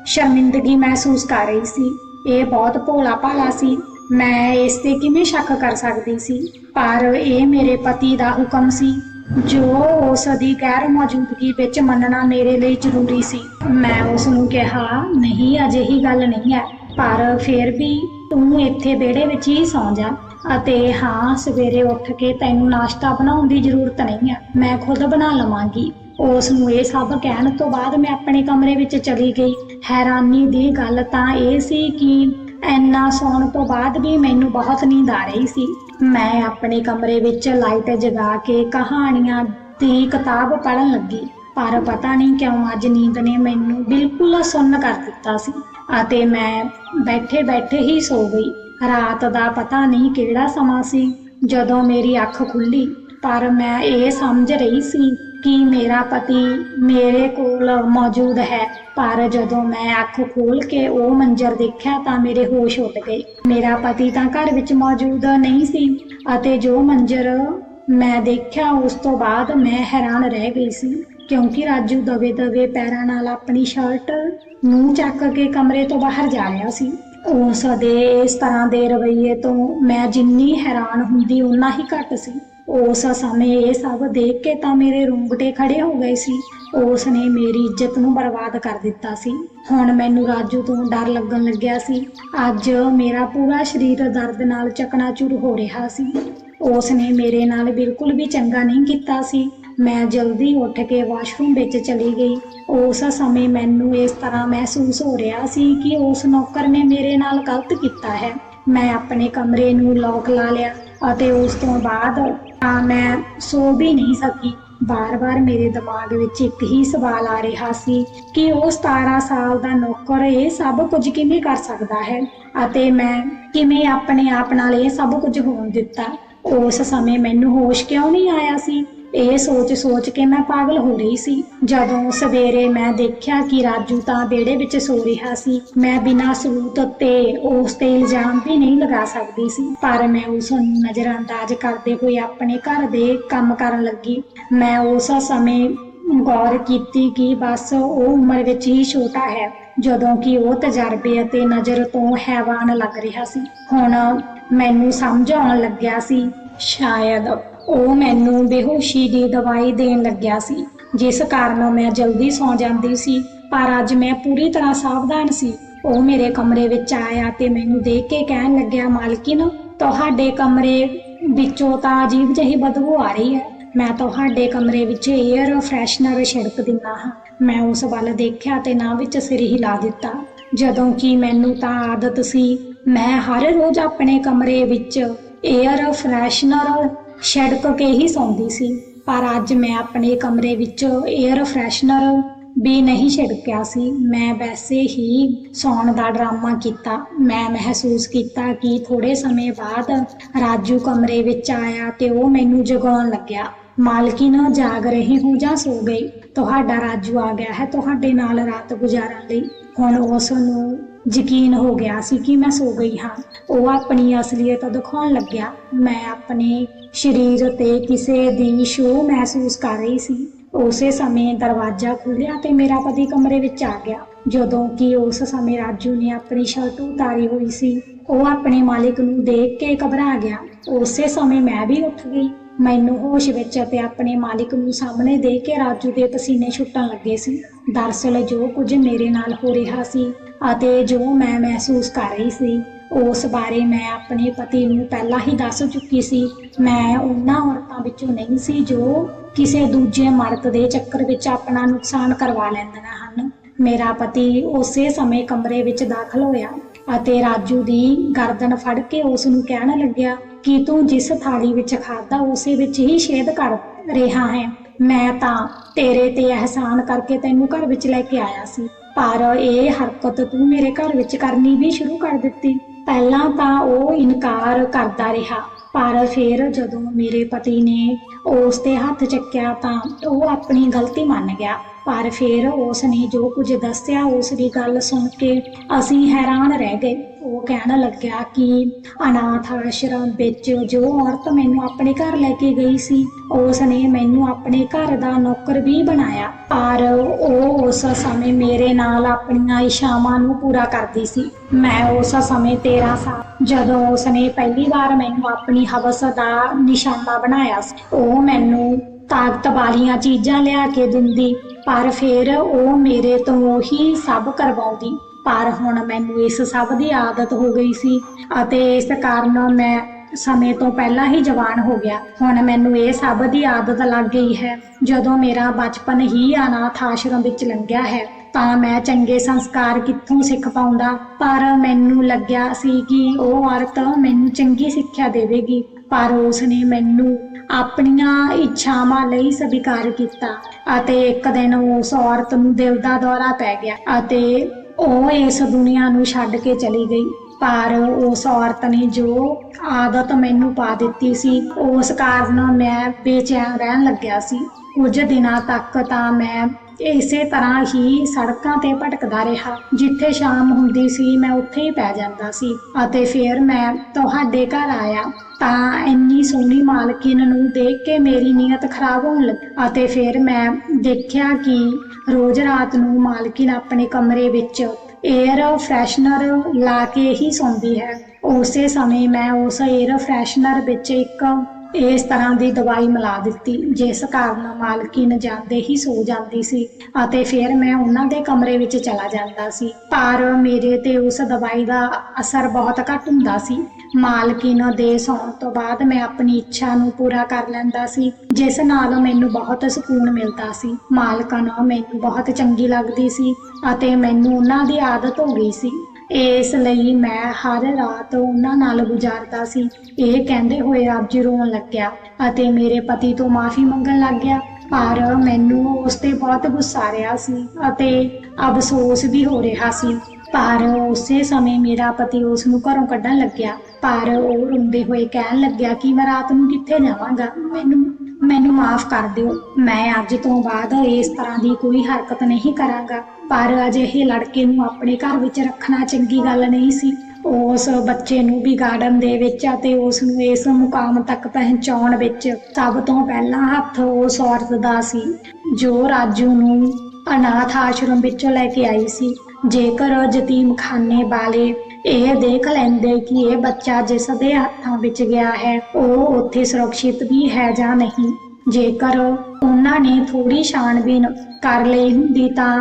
ਸ਼ਰਮਿੰਦਗੀ ਮਹਿਸੂਸ ਕਰ ਰਹੀ ਸੀ। ਇਹ ਬਹੁਤ ਭੋਲਾ ਭਾਲਾ ਸੀ। ਮੈਂ ਇਸ ਤੇ ਕਿਵੇਂ ਸ਼ੱਕ ਕਰ ਸਕਦੀ ਸੀ? ਪਰ ਇਹ ਮੇਰੇ ਪਤੀ ਦਾ ਹੁਕਮ ਸੀ, ਜੋ ਉਸ ਦੀ ਗੈਰ ਮੌਜੂਦਗੀ ਵਿੱਚ ਮੰਨਣਾ ਮੇਰੇ ਲਈ ਜ਼ਰੂਰੀ ਸੀ। ਮੈਂ ਉਸ ਨੂੰ ਕਿਹਾ, ਨਹੀਂ, ਅਜਿਹੀ ਗੱਲ ਨਹੀਂ ਹੈ। ਪਰ ਫਿਰ ਵੀ ਤੂੰ ਇੱਥੇ ਵਿਹੜੇ ਵਿੱਚ ਹੀ ਸੌਂ ਜਾ ਅਤੇ ਹਾਂ, ਸਵੇਰੇ ਉੱਠ ਕੇ ਤੈਨੂੰ ਨਾਸ਼ਤਾ ਬਣਾਉਣ ਦੀ ਜ਼ਰੂਰਤ ਨਹੀਂ ਹੈ। ਮੈਂ ਖੁਦ ਬਣਾ ਲਵਾਂਗੀ। ਉਸ ਨੂੰ ਇਹ ਸਭ ਕਹਿਣ ਤੋਂ ਬਾਅਦ ਮੈਂ ਆਪਣੇ ਕਮਰੇ ਵਿੱਚ ਚਲੀ ਗਈ। ਹੈਰਾਨੀ ਦੀ ਗੱਲ ਤਾਂ ਇਹ ਸੀ ਕਿ ਐਨਾ ਸੌਣ ਤੋਂ ਬਾਅਦ ਵੀ ਮੈਨੂੰ ਬਹੁਤ ਨੀਂਦ ਆ ਰਹੀ ਸੀ। ਮੈਂ ਆਪਣੇ ਕਮਰੇ ਵਿੱਚ ਲਾਈਟ ਜਗਾ ਕੇ ਕਹਾਣੀਆਂ ਦੀ ਕਿਤਾਬ ਪੜ੍ਹਨ ਲੱਗੀ, ਪਰ ਪਤਾ ਨਹੀਂ ਕਿਉਂ ਅੱਜ ਨੀਂਦ ਨੇ ਮੈਨੂੰ ਬਿਲਕੁਲ ਸੁੰਨ ਕਰ ਦਿੱਤਾ ਸੀ ਅਤੇ ਮੈਂ ਬੈਠੇ ਬੈਠੇ ਹੀ ਸੋ ਗਈ। ਰਾਤ ਦਾ ਪਤਾ ਨਹੀਂ ਕਿਹੜਾ ਸਮਾਂ ਸੀ, ਜਦੋਂ ਮੇਰੀ ਅੱਖ ਖੁੱਲੀ, ਪਰ ਮੈਂ ਇਹ ਸਮਝ ਰਹੀ ਸੀ ਕਿ ਮੇਰਾ ਪਤੀ ਮੇਰੇ ਕੋਲ ਮੌਜੂਦ ਹੈ। ਪਰ ਜਦੋਂ ਮੈਂ ਅੱਖ ਖੋਲ ਕੇ ਉਹ ਮੰਜ਼ਰ ਦੇਖਿਆ ਤਾਂ ਮੇਰੇ ਹੋਸ਼ ਉੱਡ ਗਏ। ਮੇਰਾ ਪਤੀ ਤਾਂ ਘਰ ਵਿੱਚ ਮੌਜੂਦ ਨਹੀਂ ਸੀ ਅਤੇ ਜੋ ਮੰਜ਼ਰ ਮੈਂ ਦੇਖਿਆ ਉਸ ਤੋਂ ਬਾਅਦ ਮੈਂ ਹੈਰਾਨ ਰਹਿ ਗਈ ਸੀ। ਕਿਉਂਕਿ ਰਾਜੂ ਦਵੇ ਦਵੇ ਪੈਰਾਂ ਨਾਲ ਆਪਣੀ ਸ਼ਰਟ ਨੂੰ ਚੱਕ ਕੇ ਕਮਰੇ ਤੋਂ ਬਾਹਰ ਜਾ ਰਿਹਾ ਸੀ। ਉਸ ਦੇ ਇਸ ਤਰ੍ਹਾਂ ਦੇ ਰਵੱਈਏ ਤੋਂ ਮੈਂ ਜਿੰਨੀ ਹੈਰਾਨ ਹੁੰਦੀ ਉਨਾ ਹੀ ਘੱਟ ਸੀ। ਉਸ ਸਮੇਂ ਇਹ ਸਭ ਦੇਖ ਕੇ ਤਾਂ ਮੇਰੇ ਰੋਂਗਟੇ ਖੜੇ ਹੋ ਗਏ ਸੀ। ਉਸ ਨੇ ਮੇਰੀ ਇੱਜ਼ਤ ਨੂੰ ਬਰਬਾਦ ਕਰ ਦਿੱਤਾ ਸੀ। ਹੁਣ ਮੈਨੂੰ ਰਾਜੂ ਤੋਂ ਡਰ ਲੱਗਣ ਲੱਗਿਆ ਸੀ। ਅੱਜ ਮੇਰਾ ਪੂਰਾ ਸਰੀਰ ਦਰਦ ਨਾਲ ਚਕਨਾਚੂਰ ਹੋ ਰਿਹਾ ਸੀ। ਉਸ ਨੇ ਮੇਰੇ ਨਾਲ ਬਿਲਕੁਲ ਵੀ ਚੰਗਾ ਨਹੀਂ ਕੀਤਾ ਸੀ। ਮੈਂ ਜਲਦੀ ਉੱਠ ਕੇ ਵਾਸ਼ਰੂਮ ਵਿੱਚ ਚਲੀ ਗਈ। ਉਸ ਸਮੇਂ ਮੈਨੂੰ ਇਸ ਤਰ੍ਹਾਂ ਮਹਿਸੂਸ ਹੋ ਰਿਹਾ ਸੀ ਕਿ ਉਸ ਨੌਕਰ ਨੇ ਮੇਰੇ ਨਾਲ ਗਲਤ ਕੀਤਾ ਹੈ। ਮੈਂ ਆਪਣੇ ਕਮਰੇ ਨੂੰ ਲੌਕ ਲਾ ਲਿਆ ਅਤੇ ਉਸ ਤੋਂ ਬਾਅਦ ਤਾਂ ਮੈਂ ਸੋ ਵੀ ਨਹੀਂ ਸਕੀ। ਬਾਰ-ਬਾਰ ਮੇਰੇ ਦਿਮਾਗ ਵਿੱਚ ਇੱਕ ਹੀ ਸਵਾਲ ਆ ਰਿਹਾ ਸੀ ਕਿ ਉਹ 17 ਸਾਲ ਦਾ ਨੌਕਰ ਇਹ ਸਭ ਕੁਝ ਕਿਵੇਂ ਕਰ ਸਕਦਾ ਹੈ ਅਤੇ ਮੈਂ ਕਿਵੇਂ ਆਪਣੇ ਆਪ ਨਾਲ ਇਹ ਸਭ ਕੁਝ ਹੋਣ ਦਿੱਤਾ। ਉਸ ਸਮੇਂ ਮੈਨੂੰ ਹੋਸ਼ ਕਿਉਂ ਨਹੀਂ ਆਇਆ ਸੀ? ਇਹ ਸੋਚ ਸੋਚ ਕੇ ਮੈਂ ਪਾਗਲ ਹੋ ਰਹੀ ਸੀ। ਜਦੋਂ ਸਵੇਰੇ ਮੈਂ ਦੇਖਿਆ ਕਿ ਰਾਜੂ ਤਾਂ ਵਿਹੜੇ ਵਿੱਚ ਸੋ ਰਿਹਾ ਸੀ, ਮੈਂ ਬਿਨਾਂ ਸਬੂਤ ਤੇ ਉਸ ਤੇ ਇਲਜ਼ਾਮ ਵੀ ਨਹੀਂ ਲਗਾ ਸਕਦੀ ਸੀ। ਪਰ ਮੈਂ ਉਸ ਨੂੰ ਨਜ਼ਰਅੰਦਾਜ਼ ਕਰਦੇ ਹੋਏ ਆਪਣੇ ਘਰ ਦੇ ਕੰਮ ਕਰਨ ਲੱਗੀ। ਮੈਂ ਉਸ ਸਮੇਂ ਗੌਰ ਕੀਤੀ ਕਿ ਬਸ ਉਹ ਉਮਰ ਵਿੱਚ ਹੀ ਛੋਟਾ ਹੈ, ਜਦੋਂ ਕਿ ਉਹ ਤਜਰਬੇ ਅਤੇ ਨਜ਼ਰ ਤੋਂ ਹੈਵਾਨ ਲੱਗ ਰਿਹਾ ਸੀ। ਹੁਣ ਮੈਨੂੰ ਸਮਝ ਆਉਣ ਲੱਗਿਆ ਸੀ, ਸ਼ਾਇਦ ਉਹ ਮੈਨੂੰ ਬੇਹੋਸ਼ੀ ਦੀ ਦਵਾਈ ਦੇਣ ਲੱਗਿਆ ਸੀ, ਜਿਸ ਕਾਰਨ ਮੈਂ ਜਲਦੀ ਸੌ ਜਾਂਦੀ ਸੀ, ਪਰ ਅੱਜ ਮੈਂ ਪੂਰੀ ਤਰ੍ਹਾਂ ਸਾਵਧਾਨ ਸੀ। ਉਹ ਮੇਰੇ ਕਮਰੇ ਵਿੱਚ ਆਇਆ ਤੇ ਮੈਨੂੰ ਦੇਖ ਕੇ ਕਹਿਣ ਲੱਗਿਆ, ਮਾਲਕਿਨ, ਤੁਹਾਡੇ ਕਮਰੇ ਵਿੱਚੋਂ ਤਾਂ ਅਜੀਬ ਜਿਹੀ ਬਦਬੂ ਆ ਰਹੀ ਹੈ। ਮੈਂ ਤੁਹਾਡੇ ਕਮਰੇ ਵਿੱਚ 에ਅਰ ਫਰੈਸ਼ਨਰ ਛਿੜਕ ਦਿੰਦਾ ਹਾਂ। ਮੈਂ ਉਸ ਵੱਲ ਦੇਖਿਆ ਤੇ ਨਾ ਵਿੱਚ ਸਿਰ ਹਿਲਾ ਦਿੱਤਾ। ਜਦੋਂ ਕਿ ਮੈਨੂੰ ਤਾਂ ਆਦਤ ਸੀ, ਮੈਂ ਹਰ ਰੋਜ਼ ਆਪਣੇ ਕਮਰੇ ਵਿੱਚ 에ਅਰ ਫਰੈਸ਼ਨਰ ਛਿੜਕ ਕੇ ਹੀ ਸੌਂਦੀ ਸੀ, ਪਰ ਅੱਜ ਮੈਂ ਆਪਣੇ ਕਮਰੇ ਵਿੱਚ 에ਅਰ ਫਰੈਸ਼ਨਰ ਵੀ ਨਹੀਂ ਛਿੜਕਿਆ ਸੀ। ਮੈਂ ਵੈਸੇ ਹੀ ਸੌਣ ਦਾ ਡਰਾਮਾ ਕੀਤਾ। ਮੈਂ ਮਹਿਸੂਸ ਕੀਤਾ ਕਿ ਥੋੜੇ ਸਮੇਂ ਬਾਅਦ ਰਾਜੂ ਕਮਰੇ ਵਿੱਚ ਆਇਆ ਤੇ ਉਹ ਮੈਨੂੰ ਜਗਾਉਣ ਲੱਗਿਆ। ਮਾਲਕਿਨ, ਜਾਗ ਰਹੇ ਹੋ ਜਾਂ ਸੋ ਗਈ? ਤੁਹਾਡਾ ਰਾਜੂ ਆ ਗਿਆ ਹੈ ਤੁਹਾਡੇ ਨਾਲ ਰਾਤ ਗੁਜ਼ਾਰਨ ਲਈ। ਹੁਣ ਉਸ ਨੂੰ ਯਕੀਨ ਹੋ ਗਿਆ ਸੀ ਕਿ ਮੈਂ ਸੋ ਗਈ ਹਾਂ। ਉਹ ਆਪਣੀ ਅਸਲੀਅਤ ਦਿਖਾਉਣ ਲੱਗਿਆ। ਮੈਂ ਆਪਣੇ ਸਰੀਰ ਤੇ ਕਿਸੇ ਦੀ ਸ਼ੋਅ ਮਹਿਸੂਸ ਕਰ ਰਹੀ ਸੀ। ਉਸੇ ਸਮੇਂ ਦਰਵਾਜ਼ਾ ਖੁੱਲਿਆ ਤੇ ਮੇਰਾ ਪਤੀ ਕਮਰੇ ਵਿੱਚ ਆ ਗਿਆ। ਜਦੋਂ ਕਿ ਉਸ ਸਮੇਂ ਰਾਜੂ ਨੇ ਆਪਣੀ ਸ਼ਰਟ ਉਤਾਰੀ ਹੋਈ ਸੀ, ਉਹ ਆਪਣੇ ਮਾਲਿਕ ਨੂੰ ਦੇਖ ਕੇ ਘਬਰਾ ਗਿਆ। ਉਸੇ ਸਮੇਂ ਮੈਂ ਵੀ ਉੱਠ ਗਈ। ਮੈਨੂੰ ਹੋਸ਼ ਵਿੱਚ ਅਤੇ ਆਪਣੇ ਮਾਲਿਕ ਨੂੰ ਸਾਹਮਣੇ ਦੇਖ ਕੇ ਰਾਜੂ ਦੇ ਪਸੀਨੇ ਛੁੱਟਣ ਲੱਗੇ ਸੀ। ਦਰਅਸਲ ਜੋ ਕੁਝ ਮੇਰੇ ਨਾਲ ਹੋ ਰਿਹਾ ਸੀ ਅਤੇ ਜੋ ਮੈਂ ਮਹਿਸੂਸ ਕਰ ਰਹੀ ਸੀ ਉਸ ਬਾਰੇ ਮੈਂ ਆਪਣੇ ਪਤੀ ਨੂੰ ਪਹਿਲਾਂ ਹੀ ਦੱਸ ਚੁੱਕੀ ਸੀ। ਮੈਂ ਉਹਨਾਂ ਔਰਤਾਂ ਵਿੱਚੋਂ ਨਹੀਂ ਸੀ ਜੋ ਕਿਸੇ ਦੂਜੇ ਮਰਦ ਦੇ ਚੱਕਰ ਵਿੱਚ ਆਪਣਾ ਨੁਕਸਾਨ ਕਰਵਾ ਲੈਂਦੀਆਂ ਹਨ। ਮੇਰਾ ਪਤੀ ਉਸੇ ਸਮੇਂ ਕਮਰੇ ਵਿੱਚ ਦਾਖਲ ਹੋਇਆ ਅਤੇ ਰਾਜੂ ਦੀ ਗਰਦਨ ਫੜ ਕੇ ਉਸ ਨੂੰ ਕਹਿਣ ਲੱਗਿਆ ਕਿ ਤੂੰ ਜਿਸ ਥਾਲੀ ਵਿੱਚ ਖਾਦਾ ਉਸੇ ਵਿੱਚ ਹੀ ਛੇਦ ਕਰ ਰਿਹਾ ਹੈ। ਮੈਂ ਤਾਂ ਤੇਰੇ ਤੇ ਅਹਿਸਾਨ ਕਰਕੇ ਤੈਨੂੰ ਘਰ ਵਿੱਚ ਲੈ ਕੇ ਆਇਆ ਸੀ। ਪਰ ਇਹ ਹਰਕਤ ਤੂੰ ਮੇਰੇ ਘਰ ਵਿੱਚ ਕਰਨੀ ਵੀ ਸ਼ੁਰੂ ਕਰ ਦਿੱਤੀ। ਪਹਿਲਾਂ ਤਾਂ ਉਹ ਇਨਕਾਰ ਕਰਦਾ ਰਿਹਾ, ਪਰ ਫਿਰ ਜਦੋਂ ਮੇਰੇ ਪਤੀ ਨੇ ਉਸ ਤੇ ਹੱਥ ਚੱਕਿਆ ਤਾਂ ਉਹ ਆਪਣੀ ਗਲਤੀ ਮੰਨ ਗਿਆ। ਪਰ ਫਿਰ ਉਸ ਨੇ ਜੋ ਕੁਝ ਦੱਸਿਆ ਉਸ ਦੀ ਗੱਲ ਸੁਣ ਕੇ ਅਸੀਂ ਹੈਰਾਨ ਰਹਿ ਗਏ। ਉਹ ਕਹਿਣ ਲੱਗਿਆ ਕਿ ਅਨਾਥ ਆਸ਼ਰਮ ਵਿੱਚ ਜੋ ਔਰਤ ਮੈਨੂੰ ਆਪਣੇ ਘਰ ਲੈ ਕੇ ਗਈ ਸੀ ਉਸ ਨੇ ਮੈਨੂੰ ਆਪਣੇ ਘਰ ਦਾ ਨੌਕਰ ਵੀ ਬਣਾਇਆ। ਪਰ ਉਹ ਉਸ ਸਮੇਂ ਮੇਰੇ ਨਾਲ ਆਪਣੀਆਂ ਇਸ਼ਾਵਾਂ ਨੂੰ ਪੂਰਾ ਕਰਦੀ ਸੀ। ਮੈਂ ਉਸ ਸਮੇਂ 13 ਸਾਲ, ਜਦੋਂ ਉਸ ਨੇ ਪਹਿਲੀ ਵਾਰ ਮੈਨੂੰ ਆਪਣੀ ਹਵਸ ਦਾ ਨਿਸ਼ਾਨਾ ਬਣਾਇਆ ਸੀ। ਉਹ ਮੈਨੂੰ ਤਾਕਤ ਵਾਲੀਆਂ ਚੀਜ਼ਾਂ ਲਿਆ ਕੇ ਦਿੰਦੀ, ਪਰ ਫਿਰ ਉਹ ਮੇਰੇ ਤੋਂ ਹੀ ਸਭ ਕਰਵਾਉਂਦੀ। ਪਰ ਹੁਣ ਮੈਨੂੰ ਇਸ ਸਭ ਦੀ ਆਦਤ ਹੋ ਗਈ ਸੀ ਅਤੇ ਇਸ ਕਾਰਨ ਮੈਂ ਸਮੇਂ ਤੋਂ ਪਹਿਲਾਂ ਹੀ ਜਵਾਨ ਹੋ ਗਿਆ। ਹੁਣ ਮੈਨੂੰ ਇਹ ਸਭ ਦੀ ਆਦਤ ਲੱਗ ਗਈ ਹੈ। ਜਦੋਂ ਮੇਰਾ ਬਚਪਨ ਹੀ ਅਨਾਥ ਆਸ਼ਰਮ ਵਿੱਚ ਲੰਘਿਆ ਹੈ, ਤਾਂ ਮੈਂ ਚੰਗੇ ਸੰਸਕਾਰ ਕਿੱਥੋਂ ਸਿੱਖ ਪਾਉਂਦਾ? ਪਰ ਮੈਨੂੰ ਲੱਗਿਆ ਸੀ ਕਿ ਉਹ ਔਰਤ ਮੈਨੂੰ ਚੰਗੀ ਸਿੱਖਿਆ ਦੇਵੇਗੀ, ਪਰ ਉਸ ਨੇ ਮੈਨੂੰ ਆਪਣੀਆਂ ਇੱਛਾਵਾਂ ਲਈ ਸਵੀਕਾਰ ਕੀਤਾ ਅਤੇ ਇੱਕ ਦਿਨ ਉਸ ਔਰਤ ਨੂੰ ਦਿਲ ਦਾ ਦੌਰਾ ਪੈ ਗਿਆ ਅਤੇ ਉਹ ਇਸ ਦੁਨੀਆ ਨੂੰ ਛੱਡ ਕੇ ਚਲੀ ਗਈ। ਪਰ ਉਸ ਔਰਤ ਨੇ ਜੋ ਆਦਤ ਮੈਨੂੰ ਪਾ ਦਿੱਤੀ ਸੀ, ਉਸ ਕਾਰਨ ਮੈਂ ਬੇਚੈਨ ਰਹਿਣ ਲੱਗਿਆ ਸੀ। ਕੁਝ ਦਿਨਾਂ ਤੱਕ ਤਾਂ ਮੈਂ ਇਸੇ ਤਰ੍ਹਾਂ ਹੀ ਸੜਕਾਂ ਤੇ ਭਟਕਦਾ ਰਿਹਾ। ਜਿੱਥੇ ਸ਼ਾਮ ਹੁੰਦੀ ਸੀ, ਮੈਂ ਉੱਥੇ ਹੀ ਪੈ ਜਾਂਦਾ ਸੀ। ਅਤੇ ਫਿਰ ਮੈਂ ਤੁਹਾਡੇ ਘਰ ਆਇਆ। ਤਾਂ ਇੰਨੀ ਸੋਹਣੀ ਮਾਲਕਿਨ ਨੂੰ ਦੇਖ ਕੇ ਮੇਰੀ ਨੀਅਤ ਖਰਾਬ ਹੋਣ ਲੱਗੀ। ਅਤੇ ਫਿਰ ਮੈਂ ਦੇਖਿਆ ਕਿ ਰੋਜ਼ ਰਾਤ ਨੂੰ ਮਾਲਕਿਨ ਆਪਣੇ ਕਮਰੇ ਵਿੱਚ 에ਅਰ ਫਰੈਸ਼ਨਰ ਲਾ ਕੇ ਹੀ ਸੌਂਦੀ ਹੈ। ਉਸੇ ਸਮੇਂ ਮੈਂ ਉਸ 에ਅਰ ਫਰੈਸ਼ਨਰ ਵਿੱਚ ਇੱਕ ਇਸ ਤਰ੍ਹਾਂ ਦੀ ਦਵਾਈ ਮਿਲਾ ਦਿੱਤੀ। ਜਿਸ ਕਾਰਨ ਮਾਲਕਿਨ ਜਾਂਦੇ ਹੀ ਸੋ ਜਾਂਦੀ ਸੀ ਅਤੇ ਫਿਰ ਮੈਂ ਉਹਨਾਂ ਦੇ ਕਮਰੇ ਵਿੱਚ ਚਲਾ ਜਾਂਦਾ ਸੀ। ਪਰ ਮੇਰੇ ਤੇ ਉਸ ਦਵਾਈ ਦਾ ਅਸਰ ਬਹੁਤ ਘੱਟ ਹੁੰਦਾ ਸੀ। ਮਾਲਕਿਨ ਦੇ ਸੌਣ ਤੋਂ ਬਾਅਦ ਮੈਂ ਆਪਣੀ ਇੱਛਾ ਨੂੰ ਪੂਰਾ ਕਰ ਲੈਂਦਾ ਸੀ, ਜਿਸ ਨਾਲ ਮੈਨੂੰ ਬਹੁਤ ਸਕੂਨ ਮਿਲਦਾ ਸੀ। ਮਾਲਕਨ ਮੈਨੂੰ ਬਹੁਤ ਚੰਗੀ ਲੱਗਦੀ ਸੀ ਅਤੇ ਮੈਨੂੰ ਉਹਨਾਂ ਦੀ ਆਦਤ ਹੋ ਗਈ ਸੀ। ਇਸ ਲਈ ਮੈਂ ਹਰ ਰਾਤ ਉਹਨਾਂ ਨਾਲ ਗੁਜ਼ਾਰਦਾ ਸੀ। ਇਹ ਕਹਿੰਦੇ ਹੋਏ ਰਾਜੂ ਰੋਣ ਲੱਗਿਆ ਅਤੇ ਮੇਰੇ ਪਤੀ ਤੋਂ ਮਾਫੀ ਮੰਗਣ ਲੱਗ ਗਿਆ। ਪਰ ਮੈਨੂੰ ਉਸ ਤੇ ਬਹੁਤ ਗੁੱਸਾ ਆ ਰਿਹਾ ਸੀ ਅਤੇ ਅਫਸੋਸ ਵੀ ਹੋ ਰਿਹਾ ਸੀ। ਪਰ ਉਸੇ ਸਮੇਂ ਮੇਰਾ ਪਤੀ ਉਸ ਨੂੰ ਘਰੋਂ ਕੱਢਣ ਲੱਗਿਆ। ਪਰ ਉਹ ਰੋਂਦੇ ਹੋਏ ਕਹਿਣ ਲੱਗਿਆ ਕਿ ਮੈਂ ਰਾਤ ਨੂੰ ਕਿੱਥੇ ਜਾਵਾਂਗਾ? ਮੈਨੂੰ ਮੈਨੂੰ ਮਾਫ ਕਰ ਦਿਓ। ਮੈਂ ਅੱਜ ਤੋਂ ਬਾਅਦ ਇਸ ਤਰ੍ਹਾਂ ਦੀ ਕੋਈ ਹਰਕਤ ਨਹੀਂ ਕਰਾਂਗਾ। ਪਰ ਅਜਿਹੇ ਲੜਕੇ ਨੂੰ ਆਪਣੇ ਘਰ ਵਿੱਚ ਰੱਖਣਾ ਚੰਗੀ ਗੱਲ ਨਹੀਂ ਸੀ। ਉਸ ਬੱਚੇ ਨੂੰ ਵੀ ਗਾਰਡਨ ਦੇ ਵਿੱਚ ਅਤੇ ਉਸ ਨੂੰ ਇਸ ਮੁਕਾਮ ਤੱਕ ਪਹੁੰਚਾਉਣ ਵਿੱਚ ਸਭ ਤੋਂ ਪਹਿਲਾਂ ਹੱਥ ਉਸ ਔਰਤ ਦਾ ਸੀ, ਜੋ ਰਾਜੂ ਨੂੰ ਅਨਾਥ ਆਸ਼ਰਮ ਵਿੱਚੋਂ ਲੈ ਕੇ ਆਈ ਸੀ। ਜੇਕਰ ਯਤੀਮਖਾਨੇ ਵਾਲੇ ਇਹ ਦੇਖ ਲੈਂਦੇ ਕਿ ਇਹ ਬੱਚਾ ਜਿਸ ਦੇ ਹੱਥਾਂ ਵਿੱਚ ਗਿਆ ਹੈ, ਉਹ ਉੱਥੇ ਸੁਰੱਖਿਅਤ ਵੀ ਹੈ ਜਾਂ ਨਹੀਂ, ਜੇਕਰ ਉਹਨਾਂ ਨੇ ਥੋੜੀ ਛਾਣਬੀਨ ਕਰ ਲਈ ਹੁੰਦੀ ਤਾਂ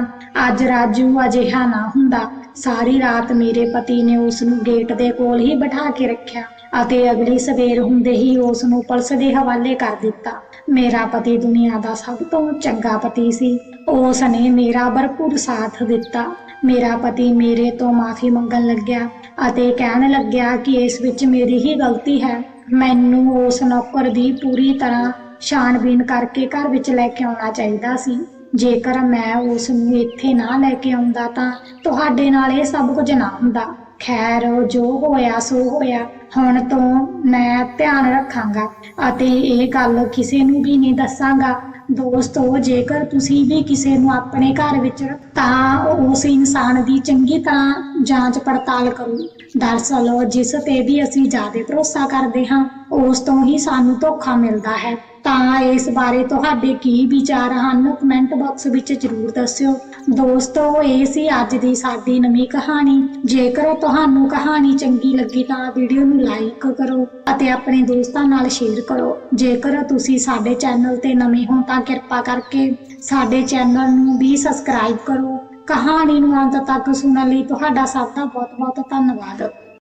ਅੱਜ ਰਾਜੂ ਅਜਿਹਾ ਨਾ ਹੁੰਦਾ। ਸਾਰੀ ਰਾਤ ਮੇਰੇ ਪਤੀ ਨੇ ਉਸ ਨੂੰ ਗੇਟ ਦੇ ਕੋਲ ਹੀ ਬਿਠਾ ਕੇ ਰੱਖਿਆ ਅਤੇ ਅਗਲੀ ਸਵੇਰ ਹੁੰਦੇ ਹੀ ਉਸ ਨੂੰ ਪੁਲਿਸ ਦੇ ਹਵਾਲੇ ਕਰ ਦਿੱਤਾ। ਮੇਰਾ ਪਤੀ ਦੁਨੀਆ ਦਾ ਸਭ ਤੋਂ ਚੰਗਾ ਪਤੀ ਸੀ। ਉਸ ਨੇ ਮੇਰਾ ਭਰਪੂਰ ਸਾਥ ਦਿੱਤਾ। ਮੇਰਾ ਪਤੀ ਮੇਰੇ ਤੋਂ ਮਾਫੀ ਮੰਗਣ ਲੱਗਿਆ ਅਤੇ ਕਹਿਣ ਲੱਗਿਆ ਕਿ ਇਸ ਵਿੱਚ ਮੇਰੀ ਹੀ ਗਲਤੀ ਹੈ। ਮੈਨੂੰ ਉਸ ਨੌਕਰ ਦੀ ਪੂਰੀ ਤਰ੍ਹਾਂ ਛਾਣਬੀਨ ਕਰਕੇ ਘਰ ਵਿੱਚ ਲੈ ਕੇ ਆਉਣਾ ਚਾਹੀਦਾ ਸੀ। ਜੇਕਰ ਮੈਂ ਉਸ ਨੂੰ ਇੱਥੇ ਨਾ ਲੈ ਕੇ ਆਉਂਦਾ ਤਾਂ ਤੁਹਾਡੇ ਨਾਲ ਇਹ ਸਭ ਕੁਝ ਨਾ ਹੁੰਦਾ। ਖੈਰ, ਜੋ ਹੋਇਆ ਸੋ ਹੋਇਆ। ਹੁਣ ਤੋਂ ਮੈਂ ਧਿਆਨ ਰੱਖਾਂਗਾ ਅਤੇ ਇਹ ਗੱਲ ਕਿਸੇ ਨੂੰ ਵੀ ਨਹੀਂ ਦੱਸਾਂਗਾ। ਦੋਸਤੋ, ਜੇਕਰ ਤੁਸੀਂ ਵੀ ਕਿਸੇ ਨੂੰ ਆਪਣੇ ਘਰ ਵਿੱਚ ਤਾਂ ਉਸ ਇਨਸਾਨ ਦੀ ਚੰਗੀ ਤਰ੍ਹਾਂ ਜਾਂਚ ਪੜਤਾਲ ਕਰੋ। ਦਰਅਸਲ ਜਿਸ ਤੇ ਵੀ ਅਸੀਂ ਜ਼ਿਆਦਾ ਭਰੋਸਾ ਕਰਦੇ ਹਾਂ, ਉਸ ਤੋਂ ਹੀ ਸਾਨੂੰ ਧੋਖਾ ਮਿਲਦਾ ਹੈ। ਤਾਂ ਇਸ ਬਾਰੇ ਤੁਹਾਡੇ ਕੀ ਵਿਚਾਰ ਹਨ? ਕਮੈਂਟ ਬਾਕਸ ਵਿੱਚ ਜਰੂਰ ਦੱਸਿਓ। ਦੋਸਤੋ, ਇਹ ਸੀ ਅੱਜ ਦੀ ਸਾਡੀ ਨਵੀਂ ਕਹਾਣੀ। ਜੇਕਰ ਤੁਹਾਨੂੰ ਕਹਾਣੀ ਚੰਗੀ ਲੱਗੀ ਤਾਂ ਵੀਡੀਓ ਨੂੰ ਲਾਈਕ ਕਰੋ ਅਤੇ ਆਪਣੇ ਦੋਸਤਾਂ ਨਾਲ ਸ਼ੇਅਰ ਕਰੋ। ਜੇਕਰ ਤੁਸੀਂ ਸਾਡੇ ਚੈਨਲ ਤੇ ਨਵੇਂ ਹੋ ਤਾਂ ਕਿਰਪਾ ਕਰਕੇ ਸਾਡੇ ਚੈਨਲ ਨੂੰ ਵੀ ਸਬਸਕ੍ਰਾਈਬ ਕਰੋ। ਕਹਾਣੀ ਨੂੰ ਅੰਤ ਤੱਕ ਸੁਣਨ ਲਈ ਤੁਹਾਡਾ ਸਭ ਦਾ ਬਹੁਤ ਬਹੁਤ ਧੰਨਵਾਦ।